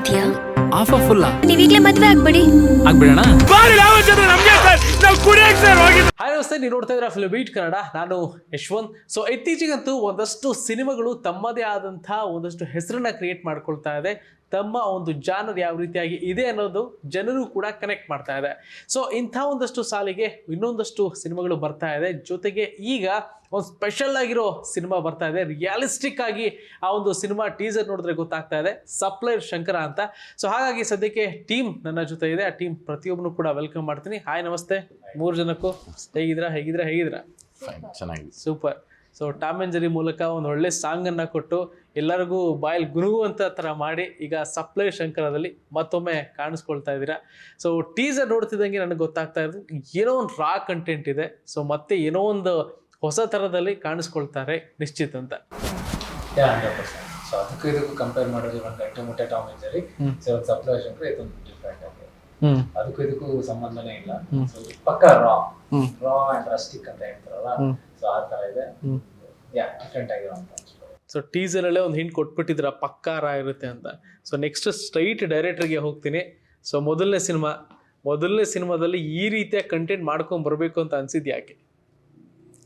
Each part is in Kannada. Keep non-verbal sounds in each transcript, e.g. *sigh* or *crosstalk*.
ಇದೆಯಾ ಆಫ್ ಫುಲ್ಲ ನೀವೀಗ್ಲೇ ಮದ್ವೆ ಆಗ್ಬೇಡಿ. ಆಗ್ಬಿಡೋಣ? ಹಾಯ್ ನಮಸ್ತೆ ನೀವು ನೋಡ್ತಾ ಇದ್ದೀರಾ ಫಿಲ್ಮ್ ಬೀಟ್ ಕನ್ನಡ ನಾನು ಯಶವಂತ್. ಸೊ ಇತ್ತೀಚೆಗಂತೂ ಒಂದಷ್ಟು ಸಿನಿಮಾಗಳು ತಮ್ಮದೇ ಆದಂತಹ ಒಂದಷ್ಟು ಹೆಸರನ್ನ ಕ್ರಿಯೇಟ್ ಮಾಡ್ಕೊಳ್ತಾ ಇದೆ. ತಮ್ಮ ಒಂದು ಜಾನರ್ ಯಾವ ರೀತಿಯಾಗಿ ಇದೆ ಅನ್ನೋದು ಜನರು ಕೂಡ ಕನೆಕ್ಟ್ ಮಾಡ್ತಾ ಇದೆ. ಸೊ ಇಂಥ ಒಂದಷ್ಟು ಸಾಲಿಗೆ ಇನ್ನೊಂದಷ್ಟು ಸಿನಿಮಾಗಳು ಬರ್ತಾ ಇದೆ. ಜೊತೆಗೆ ಈಗ ಒಂದು ಸ್ಪೆಷಲ್ ಆಗಿರೋ ಸಿನಿಮಾ ಬರ್ತಾ ಇದೆ. ರಿಯಾಲಿಸ್ಟಿಕ್ ಆಗಿ ಆ ಒಂದು ಸಿನಿಮಾ ಟೀಸರ್ ನೋಡಿದ್ರೆ ಗೊತ್ತಾಗ್ತಾ ಇದೆ. ಸಪ್ಲೈರ್ ಶಂಕರ ಅಂತ. ಸೊ ಹಾಗಾಗಿ ಸದ್ಯಕ್ಕೆ ಟೀಮ್ ನನ್ನ ಜೊತೆ ಇದೆ. ಆ ಟೀಮ್ ಪ್ರತಿಯೊಬ್ಬನು ಕೂಡ ವೆಲ್ಕಮ್ ಮಾಡ್ತೀನಿ. ಹಾಯ್ ನಮಸ್ತೆ. ಮೂರು ಜನಕ್ಕೂ. ಹೇಗಿದ್ರಾ ಹೇಗಿದ್ರಾ ಹೇಗಿದ್ರಾ ಚೆನ್ನಾಗಿದೆ. Super so Tom and Jerry ಮೂಲಕ ಒಂದು ಒಳ್ಳೆ ಸಾಂಗನ್ನು ಕೊಟ್ಟು ಎಲ್ಲರಿಗೂ ಬಾಯಲ್ಲಿ ಗುನುಗುವಂಥ ಥರ ಮಾಡಿ ಈಗ ಸಪ್ಲೈ ಶಂಕರದಲ್ಲಿ ಮತ್ತೊಮ್ಮೆ ಕಾಣಿಸ್ಕೊಳ್ತಾ ಇದ್ದೀರಾ. ಸೊ ಟೀಸರ್ ನೋಡ್ತಿದ್ದಂಗೆ ನನಗೆ ಗೊತ್ತಾಗ್ತಾ ಇದ್ದು ಏನೋ ಒಂದು ರಾ ಕಂಟೆಂಟ್ ಇದೆ. ಸೊ ಮತ್ತೆ ಏನೋ ಒಂದು ಹೊಸ ಥರದಲ್ಲಿ ಕಾಣಿಸ್ಕೊಳ್ತಾರೆ ನಿಶ್ಚಿತ್ ಅಂತ. ಸೊ ಅದಕ್ಕೂ ಇದಕ್ಕೂ ಕಂಪೇರ್ ಮಾಡಿದ್ರೆ ಒಂದು ಗಂಟೆ ಮುಟ್ಟೆ ಟಾಮ್ ಇದ್ದಾರೆ ಸೊ ಒಂದು ಸಪ್ಲೈ ಶಂಕರ್ ಇದೊಂದು ಡಿಫ್ರೆಂಟ್ ಅದಕ್ಕೂ ಇದಕ್ಕೂ ಸಂಬಂಧನೇ ಇಲ್ಲ. ಪಕ್ಕ ರಾ. ರಾ ಅಂಡ್ ರಸ್ಟಿಕ್ ಅಂತ ಹೇಳ್ತಾರಲ್ಲ. ಸೊ ಆ ತರ ಇದೆ. ಹ್ಮ್. ಯಾ ಡಿಫ್ರೆಂಟ್ ಆಗಿರುವಂತ ಸೊ ಟೀಸರಲ್ಲೇ ಒಂದು ಹಿಂಟ್ ಕೊಟ್ಬಿಟ್ಟಿದ್ರ ಪಕ್ಕಾರ ಇರುತ್ತೆ ಅಂತ. ಸೊ ನೆಕ್ಸ್ಟ್ ಸ್ಟ್ರೈಟ್ ಡೈರೆಕ್ಟರ್ಗೆ ಹೋಗ್ತೀನಿ. ಸೊ ಮೊದಲನೇ ಸಿನಿಮಾ ಮೊದಲನೇ ಸಿನಿಮಾದಲ್ಲಿ ಈ ರೀತಿಯ ಕಂಟೆಂಟ್ ಮಾಡ್ಕೊಂಡ್ ಬರಬೇಕು ಅಂತ ಅನ್ಸಿದ್ ಯಾಕೆ?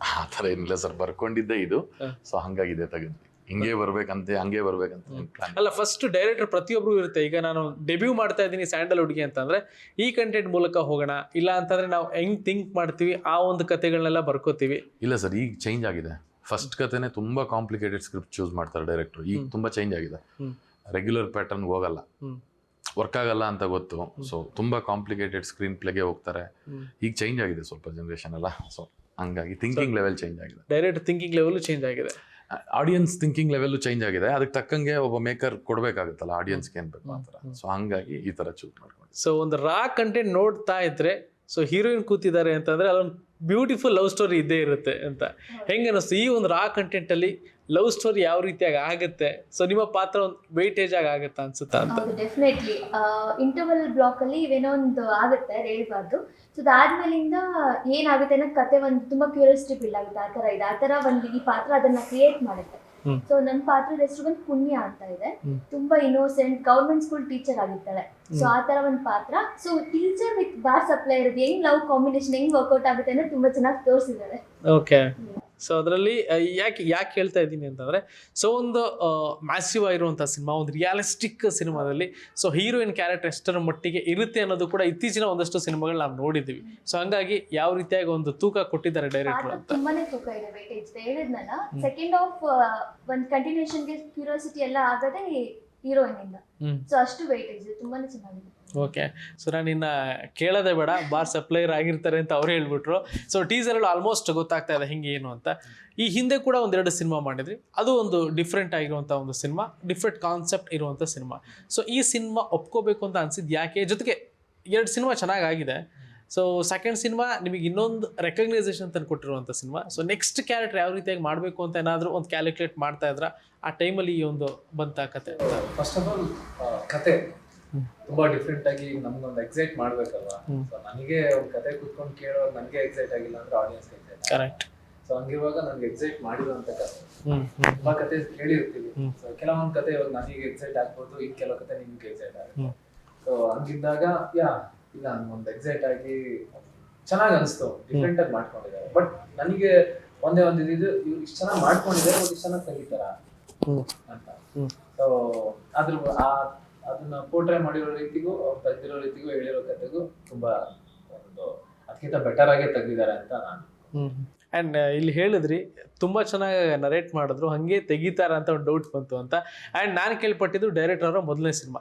ಆ ಥರ ಏನಿಲ್ಲ ಸರ್. ಬರ್ಕೊಂಡಿದ್ದೆ ಇದು. ಸೊ ಹಂಗಾಗಿದೆ ತೆಗೆದ್ವಿ. ಹಿಂಗೆ ಬರ್ಬೇಕಂತೆ ಹಂಗೆ ಬರ್ಬೇಕಂತ ಪ್ಲಾನ್ ಅಲ್ಲ ಫಸ್ಟ್ ಡೈರೆಕ್ಟರ್ ಪ್ರತಿಯೊಬ್ರು ಇರುತ್ತೆ. ಈಗ ನಾನು ಡೆಬ್ಯೂ ಮಾಡ್ತಾ ಇದ್ದೀನಿ ಸ್ಯಾಂಡಲ್ ಹುಡುಗಿ ಅಂತಂದ್ರೆ ಈ ಕಂಟೆಂಟ್ ಮೂಲಕ ಹೋಗೋಣ ಇಲ್ಲ ಅಂತಂದ್ರೆ ನಾವು ಹೆಂಗ್ ಥಿಂಕ್ ಮಾಡ್ತೀವಿ ಆ ಒಂದು ಕತೆಗಳನ್ನೆಲ್ಲ ಬರ್ಕೋತೀವಿ. ಇಲ್ಲ ಸರ್ ಈಗ ಚೇಂಜ್ ಆಗಿದೆ. ಫಸ್ಟ್ ಕತೆನೆ ತುಂಬಾ ಕಾಂಪ್ಲಿಕೇಟೆಡ್ ಸ್ಕ್ರಿಪ್ಟ್ ಚೂಸ್ ಮಾಡ್ತಾರೆ ಡೈರೆಕ್ಟರ್ ಈಗ ತುಂಬಾ ಚೇಂಜ್ ಆಗಿದೆ. ರೆಗ್ಯುಲರ್ ಪ್ಯಾಟರ್ನ್ ಹೋಗಲ್ಲ. ವರ್ಕ್ ಆಗಲ್ಲ ಅಂತ ಗೊತ್ತು. ಸೊ ತುಂಬಾ ಕಾಂಪ್ಲಿಕೇಟೆಡ್ ಸ್ಕ್ರೀನ್ ಪ್ಲೇಗೆ ಹೋಗ್ತಾರೆ. ಈಗ ಚೇಂಜ್ ಆಗಿದೆ ಸ್ವಲ್ಪ ಜನರೇಷನ್ ಎಲ್ಲ ಸೊ ಹಂಗಾಗಿ ಥಿಂಕಿಂಗ್ ಲೆವೆಲ್ ಚೇಂಜ್ ಆಗಿದೆ. ಡೈರೆಕ್ಟ್ ಥಿಂಕಿಂಗ್ ಲೆವೆಲ್ ಚೇಂಜ್ ಆಗಿದೆ. ಆಡಿಯನ್ಸ್ ಥಿಂಕಿಂಗ್ ಲೆವೆಲ್ ಚೇಂಜ್ ಆಗಿದೆ. ಅದಕ್ಕೆ ತಕ್ಕಂಗೆ ಒಬ್ಬ ಮೇಕರ್ ಕೊಡಬೇಕಾಗುತ್ತಲ್ಲ ಆಡಿಯನ್ಸ್ಗೆ ಏನ್ ಬೇಕು ಆ ಥರ. ಸೊ ಹಂಗಾಗಿ ಈ ತರ ಚೂಸ್ ಮಾಡ್ಕೊಂಡು ಸೊ ಒಂದು ರಾ ಕಂಟೆಂಟ್ ನೋಡ್ತಾ ಇದ್ರೆ ಸೊ ಹೀರೋಯಿನ್ ಕೂತಿದ್ದಾರೆ ಅಂತಂದ್ರೆ ಅಲ್ಲೊಂದು ಬ್ಯೂಟಿಫುಲ್ ಲವ್ ಸ್ಟೋರಿ ಇದ್ದೇ ಇರುತ್ತೆ ಅಂತ. ಹೆಂಗೆ ಅನಿಸ್ತು ಈ ಒಂದು ರಾ ಕಂಟೆಂಟ್ ಅಲ್ಲಿ ಲವ್ ಸ್ಟೋರಿ ಯಾವ ರೀತಿಯಾಗಿ ಆಗುತ್ತೆ? ಸೊ ನಿಮ್ಮ ಪಾತ್ರ ಒಂದು ವೇಟೇಜ್ ಆಗಿ ಆಗುತ್ತೆ ಅನ್ಸುತ್ತಾ ಅಂತ? ಡೆಫಿನೆಟ್ಲಿ ಇಂಟರ್ವಲ್ ಬ್ಲಾಕ್ ಅಲ್ಲಿ ಇವೇನೋ ಒಂದು ಆಗುತ್ತೆ ಹೇಳ್ಬಾರ್ದು. ಸೊ ಅದಾದ್ಮೇಲಿಂದ ಏನಾಗುತ್ತೆ ಅನ್ನೋ ಕತೆ ಒಂದು ತುಂಬಾ ಕ್ಯೂರಿಯಾಸಿಟಿ ಬಿಲ್ಡ್ ಆಗುತ್ತೆ ಆ ತರ ಇದೆ. ಆ ತರ ಒಂದು ಈ ಪಾತ್ರ ಅದನ್ನ ಕ್ರಿಯೇಟ್ ಮಾಡುತ್ತೆ. ಸೊ ನನ್ನ ಪಾತ್ರದ ಹೆಸರು ಬಂದು ಪುಣ್ಯ ಅಂತ ಇದೆ. ತುಂಬಾ ಇನ್ನೋಸೆಂಟ್ ಗೌರ್ಮೆಂಟ್ ಸ್ಕೂಲ್ ಟೀಚರ್ ಆಗಿರ್ತಾಳೆ. ಸೊ ಆ ತರ ಒಂದು ಪಾತ್ರ. So teacher with bar supply ಇರೋದು ಹೆಂಗ್ ಲವ್ ಕಾಂಬಿನೇಷನ್ ಹೆಂಗ್ ವರ್ಕೌಟ್ ಆಗುತ್ತೆ ಅಂದ್ರೆ ತುಂಬಾ ಚೆನ್ನಾಗಿ ತೋರಿಸಿದ್ದಾರೆ. ಓಕೆ ಸೊ ಅದರಲ್ಲಿ ಯಾಕೆ ಯಾಕೆ ಹೇಳ್ತಾ ಇದ್ದೀನಿ ಅಂತಂದ್ರೆ ಸೊ ಒಂದು ಮ್ಯಾಸಿವ್ ಆಗಿರುವಂಥ ಸಿನಿಮಾ ಒಂದು ರಿಯಾಲಿಸ್ಟಿಕ್ ಸಿನಿಮಾದಲ್ಲಿ ಸೊ ಹೀರೋಯಿನ್ ಕ್ಯಾರೆಕ್ಟರ್ ಎಷ್ಟರ ಮಟ್ಟಿಗೆ ಇರುತ್ತೆ ಅನ್ನೋದು ಕೂಡ ಇತ್ತೀಚಿನ ಒಂದಷ್ಟು ಸಿನಿಮಾಗಳು ನಾವು ನೋಡಿದ್ದೀವಿ. ಸೊ ಹಂಗಾಗಿ ಯಾವ ರೀತಿಯಾಗಿ ಒಂದು ತೂಕ ಕೊಟ್ಟಿದ್ದಾರೆ ಡೈರೆಕ್ಟರ್ ಅಂತ. ತುಂಬಾನೇ ತೂಕ ಇದೆ ವೇಟೇಜ್ ಹೇಳಿದ್ನಲ್ಲ ಸೆಕೆಂಡ್ ಆಫ್ ಒಂದು ಕಂಟಿನ್ಯೂಷನ್ಗೆ ಕ್ಯೂರಿಯಾಸಿಟಿ ಎಲ್ಲ ಆಗದೆ ಹೀರೋಯಿನ್ ಇಂದ. ಸೊ ಅಷ್ಟು ಇದೆ ತುಂಬಾನೇ ಚೆನ್ನಾಗಿದೆ. ಓಕೆ. ಸೊ ನಾನು ಇನ್ನ ಕೇಳೋದೇ ಬೇಡ ಬಾರ್ ಸಪ್ಲೈಯರ್ ಆಗಿರ್ತಾರೆ ಅಂತ ಅವ್ರು ಹೇಳ್ಬಿಟ್ರು. ಸೊ ಟೀಸರ್ ಆಲ್ಮೋಸ್ಟ್ ಗೊತ್ತಾಗ್ತಾ ಇದೆ ಹಿಂಗೆ ಏನು ಅಂತ. ಈ ಹಿಂದೆ ಕೂಡ ಒಂದೆರಡು ಸಿನಿಮಾ ಮಾಡಿದ್ರಿ. ಅದು ಒಂದು ಡಿಫ್ರೆಂಟ್ ಆಗಿರುವಂಥ ಒಂದು ಸಿನಿಮಾ ಡಿಫ್ರೆಂಟ್ ಕಾನ್ಸೆಪ್ಟ್ ಇರುವಂಥ ಸಿನಿಮಾ ಸೊ ಈ ಸಿನಿಮಾ ಒಪ್ಕೋಬೇಕು ಅಂತ ಅನ್ಸಿದ್ದು ಯಾಕೆ? ಜೊತೆಗೆ ಎರಡು ಸಿನಿಮಾ ಚೆನ್ನಾಗಾಗಿದೆ ಸೊ ಸೆಕೆಂಡ್ ಸಿನಿಮಾ ನಿಮಗೆ ಇನ್ನೊಂದು ರೆಕಗ್ನೈಸೇಷನ್ ತಂದು ಕೊಟ್ಟಿರುವಂಥ ಸಿನಿಮಾ ಸೊ ನೆಕ್ಸ್ಟ್ ಕ್ಯಾರೆಕ್ಟರ್ ಯಾವ ರೀತಿಯಾಗಿ ಮಾಡಬೇಕು ಅಂತ ಏನಾದರೂ ಒಂದು ಕ್ಯಾಲ್ಕುಲೇಟ್ ಮಾಡ್ತಾ ಇದ್ರ ಆ ಟೈಮಲ್ಲಿ ಈ ಒಂದು ಬಂತ ಕತೆ ಫಸ್ಟ್ ಆಫ್ ಆಲ್ ಕತೆ ತುಂಬಾ ಡಿಫ್ರೆಂಟ್ ಆಗಿ ನಮ್ಗೊಂದು ಎಕ್ಸೈಟ್ ಮಾಡ್ಬೇಕಲ್ವ. ಸೊ ನನಗೆ ಒಂದು ಕತೆ ಕುತ್ಕೊಂಡು ಕೇಳೋ ನನಗೆ ಎಕ್ಸೈಟ್ ಆಗಿಲ್ಲ ಅಂದ್ರೆ ಆಡಿಯನ್ಸ್ ಎಕ್ಸೈಟ್ ಕರೆಕ್ಟ್ ಸೊ ಹಂಗಿರುವಾಗ ನನ್ಗೆ ಎಕ್ಸೈಟ್ ಮಾಡಿರುವಂತ ಕತೆ. ತುಂಬಾ ಕತೆ ಕೇಳಿರ್ತೀವಿ. ಸೊ ಕೆಲವೊಂದು ಕತೆ ಇವಾಗ ನನಗೆ ಎಕ್ಸೈಟ್ ಆಗ್ಬೋದು ಇನ್ ಕೆಲವು ಕತೆ ನಿಮ್ಗೆ ಎಕ್ಸೈಟ್ ಆಗುತ್ತೆ. ಸೊ ಹಂಗಿದ್ದಾಗ ಯಾ ಇಲ್ಲ ಒಂದು ಎಕ್ಸೈಟ್ ಆಗಿ ಚೆನ್ನಾಗಿ ಅನಿಸ್ತು. ಡಿಫ್ರೆಂಟ್ ಆಗಿ ಮಾಡ್ಕೊಂಡಿದ್ದಾರೆ. ಬಟ್ ನನಗೆ ಒಂದೇ ಒಂದು ಇದು ಇವ್ರು ಇಷ್ಟು ಚೆನ್ನಾಗಿ ಮಾಡ್ಕೊಂಡಿದ್ದಾರೆ ಇಷ್ಟು ಚೆನ್ನಾಗಿ ತೆಗಿತಾರ ಅಂತ. ಸೊ ಅದ್ರ ಆ ಅದನ್ನ ಪೋರ್ಟ್ರೇ ಮಾಡಿರೋ ರೀತಿಗೂ ಅವ್ರು ತೆಗ್ದಿರೋ ರೀತಿಗೂ ಹೇಳಿರೋ ಕಥೆಗೂ ತುಂಬಾ ಒಂದು ಅದಕ್ಕಿಂತ ಬೆಟರ್ ಆಗೇ ತೆಗ್ದಿದ್ದಾರೆ ಅಂತ ನಾನು ಆ್ಯಂಡ್ ಇಲ್ಲಿ ಹೇಳಿದ್ರಿ ತುಂಬ ಚೆನ್ನಾಗಿ ನರೇಟ್ ಮಾಡಿದ್ರು ಹಾಗೆ ತೆಗಿತಾರ ಅಂತ ಒಂದು ಡೌಟ್ ಬಂತು ಅಂತ. ಆ್ಯಂಡ್ ನಾನು ಕೇಳ್ಪಟ್ಟಿದ್ದು ಡೈರೆಕ್ಟರ್ ಅವರ ಮೊದಲನೇ ಸಿನಿಮಾ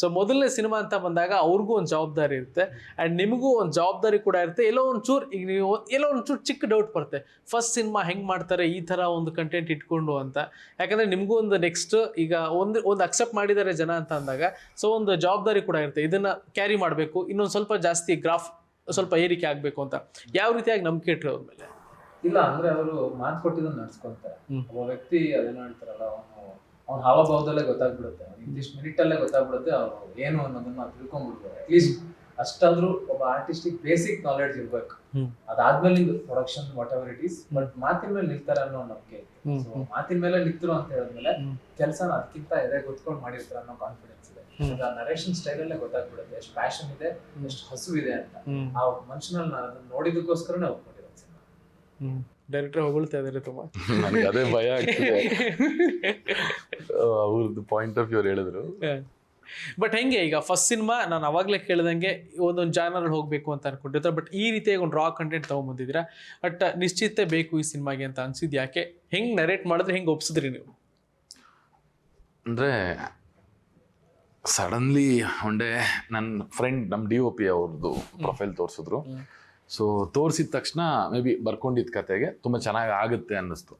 ಸೊ ಮೊದಲನೇ ಸಿನಿಮಾ ಅಂತ ಬಂದಾಗ ಅವ್ರಿಗೂ ಒಂದು ಜವಾಬ್ದಾರಿ ಇರುತ್ತೆ. ಆ್ಯಂಡ್ ನಿಮಗೂ ಒಂದು ಜವಾಬ್ದಾರಿ ಕೂಡ ಇರುತ್ತೆ. ಎಲ್ಲೋ ಒಂದು ಈಗ ನೀವು ಎಲ್ಲೋ ಒಂದು ಚಿಕ್ಕ ಡೌಟ್ ಬರುತ್ತೆ. ಫಸ್ಟ್ ಸಿನಿಮಾ ಹೆಂಗೆ ಮಾಡ್ತಾರೆ, ಈ ಥರ ಒಂದು ಕಂಟೆಂಟ್ ಇಟ್ಕೊಂಡು ಅಂತ. ಯಾಕಂದರೆ ನಿಮಗೂ ಒಂದು ನೆಕ್ಸ್ಟ್ ಈಗ ಒಂದು ಒಂದು ಅಕ್ಸೆಪ್ಟ್ ಮಾಡಿದ್ದಾರೆ ಜನ ಅಂತ ಅಂದಾಗ ಸೊ ಒಂದು ಜವಾಬ್ದಾರಿ ಕೂಡ ಇರುತ್ತೆ. ಇದನ್ನು ಕ್ಯಾರಿ ಮಾಡಬೇಕು. ಇನ್ನೊಂದು ಸ್ವಲ್ಪ ಜಾಸ್ತಿ ಗ್ರಾಫ್ ಸ್ವಲ್ಪ ಏರಿಕೆ ಆಗಬೇಕು ಅಂತ. ಯಾವ ರೀತಿಯಾಗಿ ನಂಬಿಕೆ ಇಟ್ಟರೆ ಅವ್ರ ಮೇಲೆ? ಇಲ್ಲ, ಅಂದ್ರೆ ಅವರು ಮಾತು ಕೊಟ್ಟಿದ್ದನ್ನು ನಡ್ಸ್ಕೊಂತಾರೆ. ಒಬ್ಬ ವ್ಯಕ್ತಿ ಅದೇನೋ ಹೇಳ್ತಾರಲ್ಲ, ಅವನು ಅವ್ನ ಹಾವಭಾವದಲ್ಲೇ ಗೊತ್ತಾಗ್ಬಿಡುತ್ತೆ. ಇಂತಿಷ್ಟು ಮೆರಿಟ್ ಅಲ್ಲೇ ಗೊತ್ತಾಗ್ಬಿಡುತ್ತೆ. ಅವ್ರು ಏನು ಅನ್ನೋದನ್ನ ತಿಳ್ಕೊಂಡ್ಬಿಡ್ಬೋದು. ಅಟ್ಲೀಸ್ಟ್ ಅಷ್ಟಾದ್ರೂ ಒಬ್ಬ ಆರ್ಟಿಸ್ಟಿಕ್ ಬೇಸಿಕ್ ನಾಲೆಡ್ಜ್ ಇರ್ಬೇಕು. ಅದಾದ್ಮೇಲೆ ಅದಾದ್ಮೇಲೆ production whatever it is but ಮಾತಿನ ಮೇಲೆ ನಿಲ್ತಾರೆ ಅನ್ನೋ ನಂಬಿಕೆ ಐತೆ ಮಾತಿನ ಮೇಲೆ ನಿಂತರು ಅಂತ ಹೇಳಿದ್ಮೇಲೆ ಕೆಲಸ ಕೆಲಸನ ಅದಕ್ಕಿಂತ ಎದೆ ಗೊತ್ಕೊಂಡು ಮಾಡಿರ್ತಾರೆ ಅನ್ನೋ ಕಾನ್ಫಿಡೆನ್ಸ್ ಇದೆ. ಆ ನರೇಷನ್ ಸ್ಟೈಲ್ ಅಲ್ಲೇ ಗೊತ್ತಾಗ್ಬಿಡುತ್ತೆ. ಎಷ್ಟು ಪ್ಯಾಷನ್ ಇದೆ. ಎಷ್ಟು ಹಸು ಇದೆ ಅಂತ. ಆ ಮನುಷ್ಯನಲ್ಲಿ ನಾನು ಅದನ್ನ ನೋಡಿದಕ್ಕೋಸ್ಕರನೇ ಒಪ್ಕೊಂಡಿರೋದು ಸಿನಿಮಾ. ಡೈರೆಕ್ಟರ್ ಹೊಗಳ್ತಾ ಇದಾರೆ ತುಂಬಾ. ನನಗೆ ಅದೇ ಭಯ ಆಗ್ತಿದೆ. *laughs* ಅವ್ರದ್ದು ಪಾಯಿಂಟ್ ಆಫ್ ವ್ಯೂ ಹೇಳಿದ್ರು. ಬಟ್ ಹೆಂಗೆ ಈಗ ಫಸ್ಟ್ ಸಿನಿಮಾ ನಾನು ಅವಾಗಲೇ ಕೇಳ್ದಂಗೆ ಒಂದೊಂದು ಜಾನರ್ ಹೋಗಬೇಕು ಅಂತ ಅನ್ಕೊಂಡಿರ್ತಾರೆ ಬಟ್ ಈ ರೀತಿಯಾಗಿ ಒಂದು ರಾ ಕಂಟೆಂಟ್ ತೊಗೊಂಬಂದಿದ್ದೀರಾ? ಬಟ್ ನಿಶ್ಚಿತ ಬೇಕು ಈ ಸಿನಿಮಾಗೆ ಅಂತ ಅನ್ಸಿದ್ದು ಯಾಕೆ? ಹೆಂಗ್ ನರೇಟ್ ಮಾಡಿದ್ರೆ ಹೆಂಗ್ ಒಪ್ಸಿದ್ರಿ ನೀವು? ಅಂದರೆ ಸಡನ್ಲಿ ಒಂಡೆ ನನ್ನ ಫ್ರೆಂಡ್ ನಮ್ಮ ಡಿ ಒ ಪಿ ಅವ್ರದ್ದು ಪ್ರೊಫೈಲ್ ತೋರಿಸಿದ್ರು. ಸೊ ತೋರಿಸಿದ ತಕ್ಷಣ ಮೇ ಬಿ ಬರ್ಕೊಂಡಿದ್ದ ಕತೆಗೆ ತುಂಬ ಚೆನ್ನಾಗಿ ಆಗುತ್ತೆ ಅನ್ನಿಸ್ತು.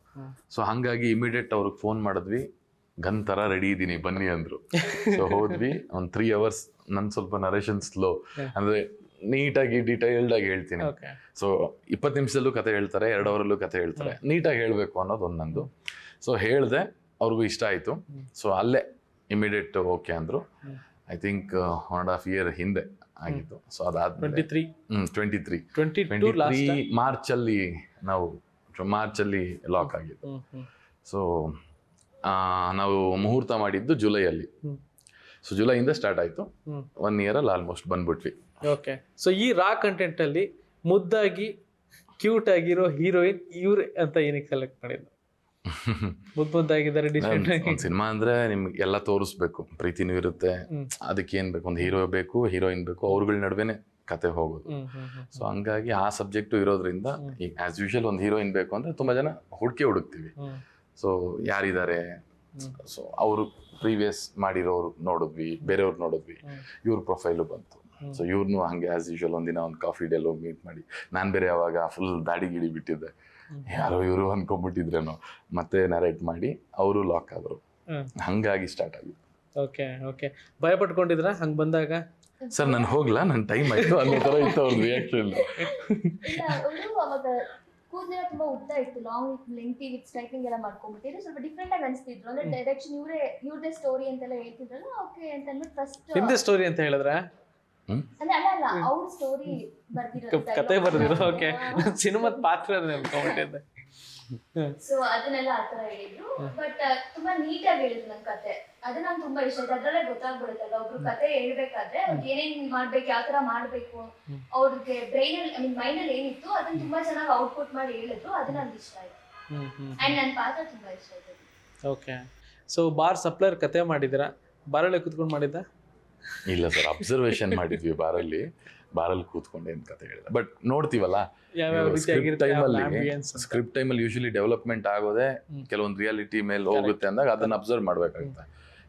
ಸೊ ಹಾಗಾಗಿ ಇಮಿಡಿಯೇಟ್ ಅವ್ರಿಗೆ ಫೋನ್ ಮಾಡಿದ್ವಿ. ಗನ್ ಥರ ರೆಡಿ ಇದ್ದೀನಿ ಬನ್ನಿ ಅಂದರು. ಸೊ ಹೋದ್ವಿ. ಒಂದು ತ್ರೀ ಅವರ್ಸ್ ನನ್ನ ಸ್ವಲ್ಪ ನರೇಷನ್ ಸ್ಲೋ. ಅಂದರೆ ನೀಟಾಗಿ ಡೀಟೈಲ್ಡ್ ಆಗಿ ಹೇಳ್ತೀನಿ. ಓಕೆ ಸೊ ಇಪ್ಪತ್ತು ನಿಮಿಷದಲ್ಲೂ ಕತೆ ಹೇಳ್ತಾರೆ ಎರಡು ಅವರಲ್ಲೂ ಕತೆ ಹೇಳ್ತಾರೆ. ನೀಟಾಗಿ ಹೇಳಬೇಕು ಅನ್ನೋದು ಒಂದೊಂದು ಸೊ ಹೇಳಿದೆ ಅವ್ರಿಗೂ ಇಷ್ಟ ಆಯಿತು. ಸೊ ಅಲ್ಲೇ ಇಮಿಡಿಯೇಟ್ ಓಕೆ ಅಂದರು. I think one and half year ಹಿಂದೆ. ಆಗಿತ್ತು. ಸೊ ಅದಾದ್ಮೇಲೆ twenty three hmm twenty three twenty three last ಮಾರ್ಚಲ್ಲಿ ನಾವು ಮಾರ್ಚಲ್ಲಿ ಲಾಕ್ ಆಗಿತ್ತು ಸೊ ನಾವು ಮುಹೂರ್ತ ಮಾಡಿದ್ದು ಜುಲೈಯಲ್ಲಿ. ಸೊ ಜುಲೈಯಿಂದ ಸ್ಟಾರ್ಟ್ ಆಯಿತು. ಒನ್ ಇಯರಲ್ಲಿ ಆಲ್ಮೋಸ್ಟ್ ಬಂದ್ಬಿಟ್ವಿ. ಓಕೆ ಸೊ ಈ ರಾ ಕಂಟೆಂಟಲ್ಲಿ ಮುದ್ದಾಗಿ ಕ್ಯೂಟ್ ಆಗಿರೋ ಹೀರೋಯಿನ್ ಇವ್ರೆ ಅಂತ ಏನಕ್ಕೆ ಸೆಲೆಕ್ಟ್ ಮಾಡಿದ್ದು? ಡಿಸೆಂಟ್ ಸಿನಿಮಾ ಅಂದ್ರೆ ನಿಮ್ಗೆ ಎಲ್ಲ ತೋರಿಸ್ಬೇಕು ಪ್ರೀತಿನೂ ಇರುತ್ತೆ. ಅದಕ್ಕೆ ಏನ್ ಬೇಕು ಒಂದು ಹೀರೋ ಬೇಕು ಹೀರೋಯಿನ್ ಬೇಕು ಅವ್ರಗಳ ನಡುವೆನೆ ಕತೆ ಹೋಗೋದು ಸೊ ಹಂಗಾಗಿ ಆ ಸಬ್ಜೆಕ್ಟ್ ಇರೋದ್ರಿಂದ. ಈಗ ಆಸ್ ಯೂಶಲ್ ಒಂದು ಹೀರೋಯಿನ್ ಬೇಕು ಅಂದ್ರೆ ತುಂಬಾ ಜನ ಹುಡುಕಿ ಹುಡುಕ್ತಿವಿ ಸೊ ಯಾರಿದ್ದಾರೆ. ಸೊ ಅವರು ಪ್ರೀವಿಯಸ್ ಮಾಡಿರೋರು ನೋಡಿದ್ವಿ ಬೇರೆಯವ್ರು ನೋಡಿದ್ವಿ. ಇವ್ರ ಪ್ರೊಫೈಲು ಬಂತು. ಸೊ ಇವ್ರನ್ನೂ ಹಂಗೆ ಆಸ್ ಯೂಶಲ್ ಒಂದಿನ ಒಂದು ಕಾಫಿ ಡೇಲೋ ಮೀಟ್ ಮಾಡಿ ನಾನು ಬೇರೆ ಯಾವಾಗ ಫುಲ್ ದಾಡಿ ಗಿಡಿ ಬಿಟ್ಟಿದ್ದೆ. ಯಾರೋ ಇವರು ಅನ್ಕೊಂಡ್ಬಿಟ್ಟಿದ್ರೇನೋ. ಮತ್ತೆ ನರೇಟ್ ಮಾಡಿ ಅವರು ಲಾಕ್ ಆದರು. ಹಂಗಾಗಿ ಸ್ಟಾರ್ಟ್ ಆಗಿ ಓಕೆ ಓಕೆ ಭಯ ಪಟ್ಕೊಂಡಿದ್ರ? ಹಂಗ್ ಬಂದಾಗ? ಸರ್ ನಾನು ಹೋಗ್ಲಾ? ನನ್ನ ಟೈಮ್ ಆಯ್ತು. ಅನ್ನೋ ಥರ ಇತ್ತು ಅವ್ರ ರಿಯಾಕ್ಷನ್ ಇಲ್ಲ ಅವರು ಅವಾಗ ಕೂದಲೆಲ್ಲ ತುಂಬಾ ಉದ್ದ ಇತ್ತು. ಲಾಂಗ್ ಲೆಂತಿ ವಿತ್ ಸ್ಟ್ರೈಕಿಂಗ್ ಎಲ್ಲ ಮಾಡ್ಕೊಂಡ್ಬಿಟ್ಟಿದ್ರು ಸ್ವಲ್ಪ ಡಿಫ್ರೆಂಟ್ ಆಗಿ ಅನಿಸ್ತಿದ್ರು. ಅಂದ್ರೆ ಡೈರೆಕ್ಷನ್ ಇವರೇ ಇವ್ರದೇ ಸ್ಟೋರಿ ಅಂತೆಲ್ಲ ಹೇಳ್ತಿದ್ರಲ್ಲ ಓಕೆ ಅಂತ ಅಂದ್ಬಿಟ್ಟು ಫಸ್ಟ್ ನಿಮ್ದೇ ಸ್ಟೋರಿ ಅಂತ ಹೇಳಿದ್ರ? ಅಂದ್ರೆ ಅಲ್ಲ ಅಲ್ಲ ಅವ್ರ ಸ್ಟೋರಿ ಬರ್ದಿರೋದು ಕತೆ ಬರ್ದಿರೋ ಓಕೆ ಸಿನಿಮಾದ ಪಾತ್ರ ನೆನ್ಕೊಂಡ್ಬಿಟ್ಟಿದ್ದೆ ಸೊ ಅದನ್ನೆಲ್ಲ ಆತರ ಹೇಳಿದ್ರು. ಬಟ್ ತುಂಬಾ ನೀಟಾಗಿ ಹೇಳಿದ್ರು ನನ್ ಕತೆ. ಅದು ನಂಗೆ ತುಂಬಾ ಇಷ್ಟ ಆಯ್ತು. ಅದ್ರಲ್ಲೇ ಗೊತ್ತಾಗ್ಬಿಡುತ್ತಲ್ಲ ಒಬ್ರು ಕತೆ ಹೇಳ್ಬೇಕಾದ್ರೆ ಅವ್ರಿಗೆ ಏನೇನ್ ಮಾಡ್ಬೇಕು ಯಾವ ತರ ಮಾಡ್ಬೇಕು. ಅವ್ರಿಗೆ ಬ್ರೈನ್ ಅಲ್ಲಿ ಐ ಮೀನ್ ಮೈಂಡ್ ಅಲ್ಲಿ ಏನಿತ್ತು ಅದನ್ನ ತುಂಬಾ ಚೆನ್ನಾಗಿ ಔಟ್ಪುಟ್ ಮಾಡಿ ಹೇಳಿದ್ರು. ಅದು ನಂಗೆ ಇಷ್ಟ ಆಯ್ತು. ಹ್ಮ್ ಹ್ಮ್ ಅಂಡ್ ನನ್ನ ಪಾತ್ರ ತುಂಬಾ ಇಷ್ಟ ಆಯ್ತು. ಓಕೆ ಸೊ ಬಾರ್ ಸಪ್ಲೈರ್ ಕತೆ ಮಾಡಿದಿರಾ ಬಾರಲ್ಲೇ ಕುತ್ಕೊಂಡು ಮಾಡಿದ್ದ? ಇಲ್ಲ ಸರ್ ಅಬ್ಸರ್ವೇಷನ್ ಮಾಡಿದ್ವಿ ಬಾರಲ್ಲಿ. ಬಾರಲ್ಲಿ ಕೂತ್ಕೊಂಡು ಅಂತ ಕತೆ ಹೇಳಿದ. ಬಟ್ ನೋಡ್ತೀವಲ್ಲ ಸ್ಕ್ರಿಪ್ಟ್ ಟೈಮಲ್ಲಿ ಸ್ಕ್ರಿಪ್ಟ್ ಟೈಮಲ್ಲಿ ಯೂಶಲಿ ಡೆವಲಪ್ಮೆಂಟ್ ಆಗೋದೇ ಕೆಲವೊಂದು ರಿಯಾಲಿಟಿ ಮೇಲೆ ಹೋಗುತ್ತೆ ಅಂದಾಗ ಅದನ್ನ ಅಬ್ಸರ್ವ್ ಮಾಡಬೇಕಾಗುತ್ತೆ.